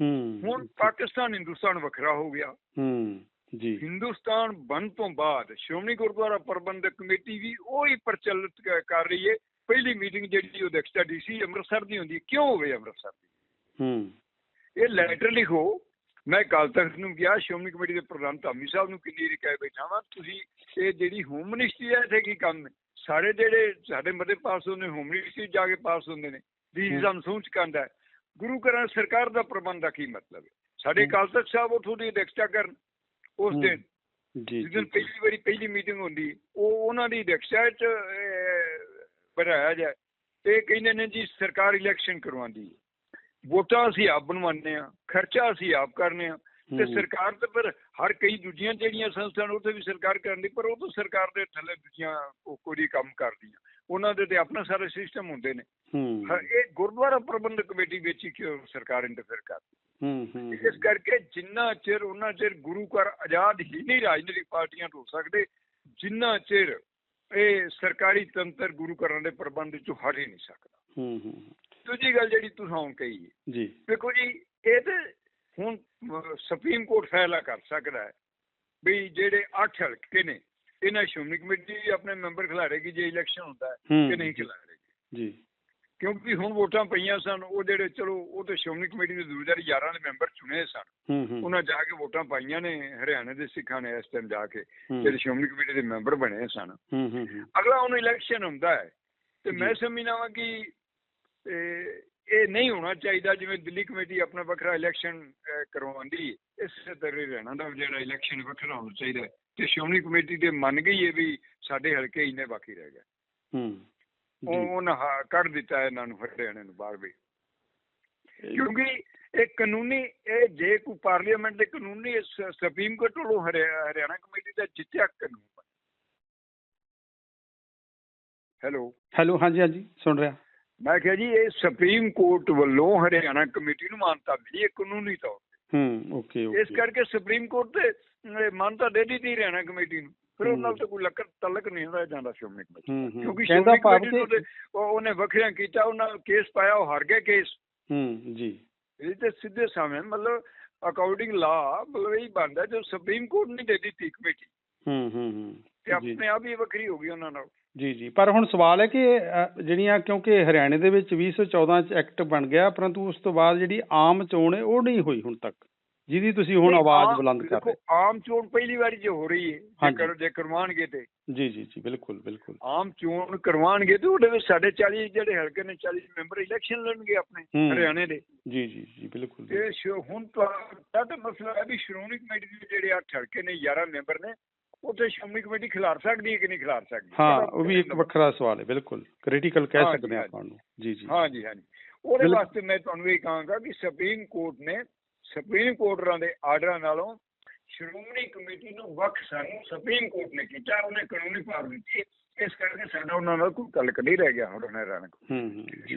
ਹੂੰ ਹੁਣ ਪਾਕਿਸਤਾਨ ਹਿੰਦੁਸਤਾਨ ਵੱਖਰਾ ਹੋ ਗਿਆ। ਹੂੰ ਜੀ। ਹਿੰਦੁਸਤਾਨ ਬਣ ਤੋਂ ਬਾਅਦ ਸ਼੍ਰੋਮਣੀ ਗੁਰਦੁਆਰਾ ਪ੍ਰਬੰਧਕ ਕਮੇਟੀ ਵੀ ਉਹੀ ਪ੍ਰਚਲਿਤ ਕ- ਕਰ ਰਹੀ ਹੈ ਪਹਿਲੀ ਮੀਟਿੰਗ ਜਿਹੜੀ ਉਹ ਅਧਿਕਸ਼ਤਾ ਡੀਸੀ ਅੰਮ੍ਰਿਤਸਰ ਦੀ ਹੁੰਦੀ ਹੈ ਕਿਉਂ ਹੋਵੇ ਅੰਮ੍ਰਿਤਸਰ ਦੀ? ਹੂੰ। ਇਹ ਲੈਟਰ ਲਿਖੋ ਮੈਂ ਕੱਲ ਤੱਕ ਨੂੰ ਗਿਆ ਸ਼੍ਰੋਮਣੀ ਕਮੇਟੀ ਦੇ ਪ੍ਰਧਾਨ ਧਾਮੀ ਸਾਹਿਬ ਨੂੰ ਕਿੰਨੀ ਵਾਰੀ ਕਹਿ ਬੈਠਾ ਵਾਂ। ਤੁਸੀਂ ਇਹ ਜਿਹੜੀ ਹੋਮ ਮਿਨਿਸਟਰੀ ਹੈ ਇੱਥੇ ਕੀ ਕੰਮ ਹੈ ਸਾਰੇ ਜਿਹੜੇ ਸਾਡੇ ਮਤੇ ਪਾਸ ਹੁੰਦੇ ਹੋਮ ਮਿਨਿਸਟਰੀ ਜਾ ਕੇ ਪਾਸ ਹੁੰਦੇ ਨੇ ਦੀ ਹੂੰ। ਸਾਨੂੰ ਸੂਚ ਕਰਦਾ ਹੈ। ਗੁਰੂ ਘਰਾਂ ਸਰਕਾਰ ਦਾ ਪ੍ਰਬੰਧ ਦਾ ਕੀ ਮਤਲਬ ਹੈ? ਸਾਡੇ। ਅਕਾਲ ਤਖਤ ਸਾਹਿਬ ਉਥੋਂ ਦੀ ਅਧਿਕਸ਼ਤਾ ਕਰਨ ਉਸ ਦਿਨ ਜੀ ਜਿਸ ਦਿਨ ਪਹਿਲੀ ਵਾਰੀ ਪਹਿਲੀ ਮੀਟਿੰਗ ਹੁੰਦੀ ਉਹ ਉਹਨਾਂ ਦੀ ਅਧਿਕਸ਼ਤਾ ਚ ਬਣਾਇਆ ਜਾਏ ਤੇ ਕਹਿੰਦੇ ਨੇ ਜੀ ਸਰਕਾਰ ਇਲੈਕਸ਼ਨ ਕਰਵਾਉਂਦੀ ਹੈ। ਵੋਟਾਂ ਅਸੀਂ ਆਪ ਬਣਵਾਉਂਦੇ ਆ ਖਰਚਾ ਅਸੀਂ ਆਪ ਕਰਨੇ ਆ ਤੇ ਸਰਕਾਰ ਤੇ ਪਰ ਹਰ ਕਈ ਦੂਜੀਆਂ ਜਿਹੜੀਆਂ ਸੰਸਥਾਵਾਂ ਉੱਥੇ ਵੀ ਸਰਕਾਰ ਕਰਨ ਦੀ ਪਰ ਉਹ ਤਾਂ ਸਰਕਾਰ ਦੇ ਥੱਲੇ ਦੂਜੀਆਂ ਕੋਈ ਕੰਮ ਕਰਦੀਆਂ। ਉਹਨਾਂ ਦੇ ਤੇ ਆਪਣਾ ਸਾਰਾ ਸਿਸਟਮ ਹੁੰਦੇ ਨੇ। ਹਾਂ, ਇਹ ਗੁਰਦੁਆਰਾ ਪ੍ਰਬੰਧਕ ਕਮੇਟੀ ਵਿੱਚ ਹੀ ਕਿਉਂ ਸਰਕਾਰ ਇੰਟਰਫੇਅਰ ਕਰਦੀ? ਇਸ ਕਰਕੇ ਜਿੰਨਾ ਚਿਰ ਉਹਨਾਂ ਚਿਰ ਗੁਰੂ ਘਰ ਆਜ਼ਾਦ ਹੀ ਨਹੀਂ ਰਾਜਨੀਤਿਕ ਪਾਰਟੀਆਂ ਹੋ ਸਕਦੇ ਜਿੰਨਾ ਚਿਰ ਇਹ ਸਰਕਾਰੀ ਤੰਤਰ ਗੁਰੂ ਘਰਾਂ ਦੇ ਪ੍ਰਬੰਧ ਚੋਂ ਹਟ ਹੀ ਨਹੀਂ ਸਕਦਾ। ਹਮ, ਹਮ, ਦੂਜੀ ਗੱਲ ਜਿਹੜੀ ਤੁਸੀਂ ਹੁਣ ਕਹੀ ਹੈ। ਜੀ। ਦੇਖੋ ਜੀ ਇਹ ਤੇ ਹੁਣ ਸੁਪਰੀਮ ਕੋਰਟ ਫੈਸਲਾ ਕਰ ਸਕਦਾ ਹੈ ਵੀ ਜਿਹੜੇ ਅੱਠ ਹਲਕੇ ਨੇ ਇਹਨਾਂ ਸ਼੍ਰੋਮਣੀ ਕਮੇਟੀ ਆਪਣੇ ਮੈਂਬਰ ਖਿਲਾਰੇਗੀ ਜੇ ਇਲੈਕਸ਼ਨ ਹੁੰਦਾ ਕਿ ਨਹੀਂ ਖਿਲਾਰੇਗੀ ਜੀ। ਕਿਉਂਕਿ ਹੁਣ ਵੋਟਾਂ ਪਈਆਂ ਸਨ ਉਹ ਜਿਹੜੇ ਚਲੋ ਉਹ ਤੇ ਸ਼੍ਰੋਮਣੀ ਕਮੇਟੀ ਦੇ 2011 ਦੇ ਮੈਂਬਰ ਚੁਣੇ ਸਨ। ਉਹਨਾਂ ਜਾ ਕੇ ਵੋਟਾਂ ਪਾਈਆਂ ਨੇ ਹਰਿਆਣੇ ਦੇ ਸਿੱਖਾਂ ਨੇ ਇਸ ਟਾਈਮ ਜਾ ਕੇ ਜਿਹੜੇ ਸ਼੍ਰੋਮਣੀ ਕਮੇਟੀ ਦੇ ਮੈਂਬਰ ਬਣੇ ਸਨ। ਅਗਲਾ ਹੁਣ ਇਲੈਕਸ਼ਨ ਹੁੰਦਾ ਹੈ ਤੇ ਮੈਂ ਜੀ। ਸਮਝਦਾ ਵਾਂ ਕਿ ਇਹ ਨਹੀਂ ਹੋਣਾ ਚਾਹੀਦਾ ਜਿਵੇਂ ਦਿੱਲੀ ਕਮੇਟੀ ਆਪਣਾ ਵੱਖਰਾ ਇਲੈਕਸ਼ਨ ਕਰਵਾਉਂਦੀ ਹੈ। ਇਸੇ ਤਰ੍ਹਾਂ ਹਰਿਆਣਾ ਦਾ ਜਿਹੜਾ ਇਲੈਕਸ਼ਨ ਵੱਖਰਾ ਹੋਣਾ ਚਾਹੀਦਾ ਹੈ। ਤੇ ਸ਼੍ਰੋਮਣੀ ਕਮੇਟੀ ਤੇ ਮੰਨ ਗਈ ਹੈ ਵੀ ਸਾਡੇ ਹਲਕੇ ਇੰਨੇ ਬਾਕੀ ਰਹਿ ਗਏ। ਜੀ। ਉਹਨਾਂ ਹਾ- ਕੱਢ ਦਿੱਤਾ ਇਹਨਾਂ ਨੂੰ ਹਰਿਆਣੇ ਨੂੰ ਬਾਹਰ ਵੀ। ਕਿਉਂਕਿ ਇਹ ਕਾਨੂੰਨੀ ਇਹ ਜੇ ਕੋਈ ਪਾਰਲੀਮੈਂਟ ਦੇ ਕਾਨੂੰਨੀ ਸੁਪਰੀਮ ਕੋਰਟ ਵੱਲੋਂ ਹਰਿਆ- ਹਰਿਆਣਾ ਕਮੇਟੀ ਦਾ ਜਿੱਤਿਆ ਕਾਨੂੰਨ। ਹੈਲੋ। ਹੈਲੋ ਹਾਂਜੀ ਹਾਂਜੀ ਸੁਣ ਰਿਹਾ। ਮੈਂ ਕਿਹਾ ਜੀ ਇਹ ਸੁਪਰੀਮ ਕੋਰਟ ਵੱਲੋਂ ਹਰਿਆਣਾ ਕਮੇਟੀ ਨੂੰ ਮਾਨਤਾ ਮਿਲੀ ਹੈ ਕਾਨੂੰਨੀ ਤੌਰ ਹਮ ਓਕੇ ਤੇ। ਇਸ ਓਕੇ ਕਰਕੇ ਸੁਪਰੀਮ ਕੋਰਟ ਤੇ ਮਾਨਤਾ ਦੇ ਦਿੱਤੀ ਹਰਿਆਣਾ ਕਮੇਟੀ ਨੂੰ। ਫਿਰ ਉਹਨਾਂ ਨਾਲ ਹੂੰ। ਤਾਂ ਕੋਈ ਲੱਕਰ ਤਲਕ ਨਹੀਂ ਹੁੰਦਾ ਜਾਂਦਾ ਸ਼੍ਰੋਮਣੀ ਕਮੇਟੀ ਕਿਉਂਕਿ ਕਹਿੰਦਾ ਸ਼੍ਰੋਮਣੀ ਕਮੇਟੀ ਨੂੰ ਤੇ ਉਹਨੇ ਵੱਖਰਿਆਂ ਕੀਤਾ ਉਹਨਾਂ ਕੇਸ ਪਾਇਆ ਉਹ ਹਾਰ ਗਏ ਕੇਸ। ਹਮ ਜੀ। ਇਹ ਤੇ ਸਿੱਧੇ ਸਾਹਮਣੇ ਮਤਲਬ ਅਕਾਊਂਟਿੰਗ ਲਾ ਮਤਲਬ ਇਹ ਬਣਦਾ ਜੋ ਸੁਪਰੀਮ ਕੋਰਟ ਨਹੀਂ ਦੇ ਦਿੱਤੀ ਕਮੇਟੀ। ਹਮ ਹਮ ਹਮ ਤੇ ਆਪਣੇ ਆਪ ਹੀ ਵੱਖਰੀ ਹੋ ਗਈ ਉਹਨਾਂ ਨਾਲ। ਜੀ ਜੀ। ਪਰ ਹੁਣ ਸਵਾਲ ਹੈ ਕਿ ਜਿਹੜੀਆਂ ਕਿਉਂਕਿ ਹਰਿਆਣੇ ਦੇ ਵਿੱਚ 2014 ਚ ਐਕਟ ਬਣ ਗਿਆ ਪਰੰਤੂ ਉਸ ਤੋਂ ਬਾਅਦ ਜਿਹੜੀ ਆਮ ਚੋਣ ਹੈ ਉਹ ਨਹੀਂ ਹੋਈ ਹੁਣ ਤੱਕ। ਜਿਹਦੀ ਤੁਸੀਂ ਹੁਣ ਆਵਾਜ਼ ਬੁਲੰਦ ਕਰ ਰਹੇ ਆਮ ਚੋਣ ਪਹਿਲੀ ਵਾਰੀ ਜੇ ਹੋ ਰਹੀ ਹੈ ਜੇ ਹਾਂਜੀ। ਕਰ ਜੇ ਕਰਵਾਉਣਗੇ ਤੇ। ਜੀ ਜੀ ਜੀ ਬਿਲਕੁਲ ਬਿਲਕੁਲ। ਆਮ ਚੋਣ ਕਰਵਾਉਣਗੇ ਤੇ ਉਹਦੇ ਵਿੱਚ ਸਾਡੇ 40 ਜਿਹੜੇ ਹਲਕੇ ਨੇ 40 ਮੈਂਬਰ ਇਲੈਕਸ਼ਨ ਲੜਨਗੇ ਆਪਣੇ। ਹਰਿਆਣੇ ਦੇ। ਜੀ ਜੀ ਜੀ ਬਿਲਕੁਲ ਸ਼ੋ- ਹੁਣ ਤਾਂ ਤਾਂ ਮਸਲਾ ਹੈ ਵੀ ਸ਼੍ਰੋਮਣੀ ਕਮੇਟੀ ਦੇ ਜਿਹੜੇ 8 ਹਲਕੇ ਨੇ 11 ਮੈਂਬਰ ਨੇ ਤੇ ਸ਼੍ਰੋਮਣੀ ਕਮੇਟੀ ਖਿਲਾਰ ਸਕਦੀ ਹੈ ਕਿ ਨਹੀਂ ਖਿਲਾਰ ਸਕਦੀ? ਹਾਂ ਉਹ ਵੀ ਇੱਕ ਵੱਖਰਾ ਸਵਾਲ ਹੈ ਬਿਲਕੁਲ। ਕ੍ਰਿਟੀਕਲ ਕਹਿ ਸਕਦੇ ਹਾਂ ਹਾਂਜੀ। ਆਪਾਂ ਨੂੰ। ਜੀ ਜੀ। ਹਾਂਜੀ ਹਾਂਜੀ। ਉਹਦੇ ਬਿਲਕੁਲ। ਵਾਸਤੇ ਮੈਂ ਤੁਹਾਨੂੰ ਇਹ ਕਹਾਂਗਾ ਕਿ ਸੁਪਰੀਮ ਕੋਰਟ ਨੇ ਸੁਪਰੀਮ ਕੋਰਟਰਾਂ ਦੇ ਆਰਡਰਾਂ ਨਾਲੋਂ ਸ਼੍ਰੋਮਣੀ ਕਮੇਟੀ ਨੂੰ ਵੱਖ ਸਾਨੂੰ ਸੁਪਰੀਮ ਕੋਰਟ ਨੇ ਕੀਤਾ ਉਹਨੇ ਕਾਨੂੰਨੀ ਪਾਵਰ ਦਿੱਤੀ। ਇਸ ਕਰਕੇ ਸਾਡਾ ਉਹਨਾਂ ਨਾਲ ਕੋਈ ਤਲਕ ਨਹੀਂ ਰਹਿ ਗਿਆ ਹੁਣ ਹਰਿਆਣਾ ਹੂੰ ਹੂੰ ਜੀ।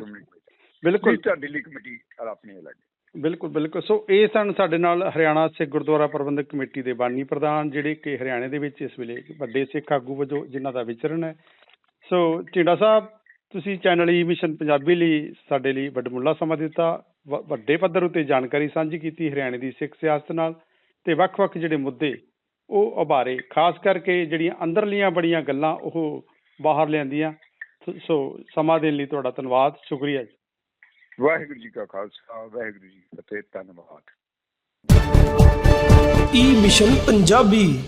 ਬਿਲਕੁਲ। ਤਾਂ ਦਿੱਲੀ ਕਮੇਟੀ ਆਪਣੀ ਅਲੱਗ ਬਿਲਕੁਲ ਬਿਲਕੁਲ। ਸੋ ਇਹ ਸਨ ਸਾਡੇ ਨਾਲ ਹਰਿਆਣਾ ਸਿੱਖ ਗੁਰਦੁਆਰਾ ਪ੍ਰਬੰਧਕ ਕਮੇਟੀ ਦੇ ਬਾਨੀ ਪ੍ਰਧਾਨ, ਜਿਹੜੇ ਕਿ ਹਰਿਆਣੇ ਦੇ ਵਿੱਚ ਇਸ ਵੇਲੇ ਵੱਡੇ ਸਿੱਖ ਆਗੂ ਵਜੋਂ ਜਿਨ੍ਹਾਂ ਦਾ ਵਿਚਰਨ ਹੈ। ਸੋ ਢੀਂਡਾ ਸਾਹਿਬ, ਤੁਸੀਂ ਚੈਨਲ ਈ ਮਿਸ਼ਨ ਪੰਜਾਬੀ ਲਈ ਸਾਡੇ ਲਈ ਵੱਡਮੁੱਲਾ ਸਮਾਂ ਦਿੱਤਾ। ਵ- ਵੱਡੇ ਪੱਧਰ ਉਤੇ ਜਾਣਕਾਰੀ ਸਾਂਝੀ ਕੀਤੀ ਹਰਿਆਣੇ ਦੀ ਸਿੱਖ ਸਿਆਸਤ ਨਾਲ ਤੇ ਵੱਖ-ਵੱਖ ਜਿਹੜੇ ਮੁੱਦੇ ਉਹ ਉਭਾਰੇ। ਖਾਸ ਕਰਕੇ ਜਿਹੜੀਆਂ ਅੰਦਰਲੀਆਂ ਬੜੀਆਂ ਗੱਲਾਂ ਉਹ ਬਾਹਰ ਲਿਆਂਦੀਆਂ। ਸੋ- ਸੋ ਸਮਾਂ ਦੇਣ ਲਈ ਤੁਹਾਡਾ ਧੰਨਵਾਦ। ਸ਼ੁਕਰੀਆ ਜੀ। ਵਾਹਿਗੁਰੂ ਜੀ ਕਾ ਖਾਲਸਾ ਵਾਹਿਗੁਰੂ ਜੀ ਕੀ ਫਤਿਹ ਧੰਨਵਾਦ। ਈ ਮਿਸ਼ਨ ਪੰਜਾਬੀ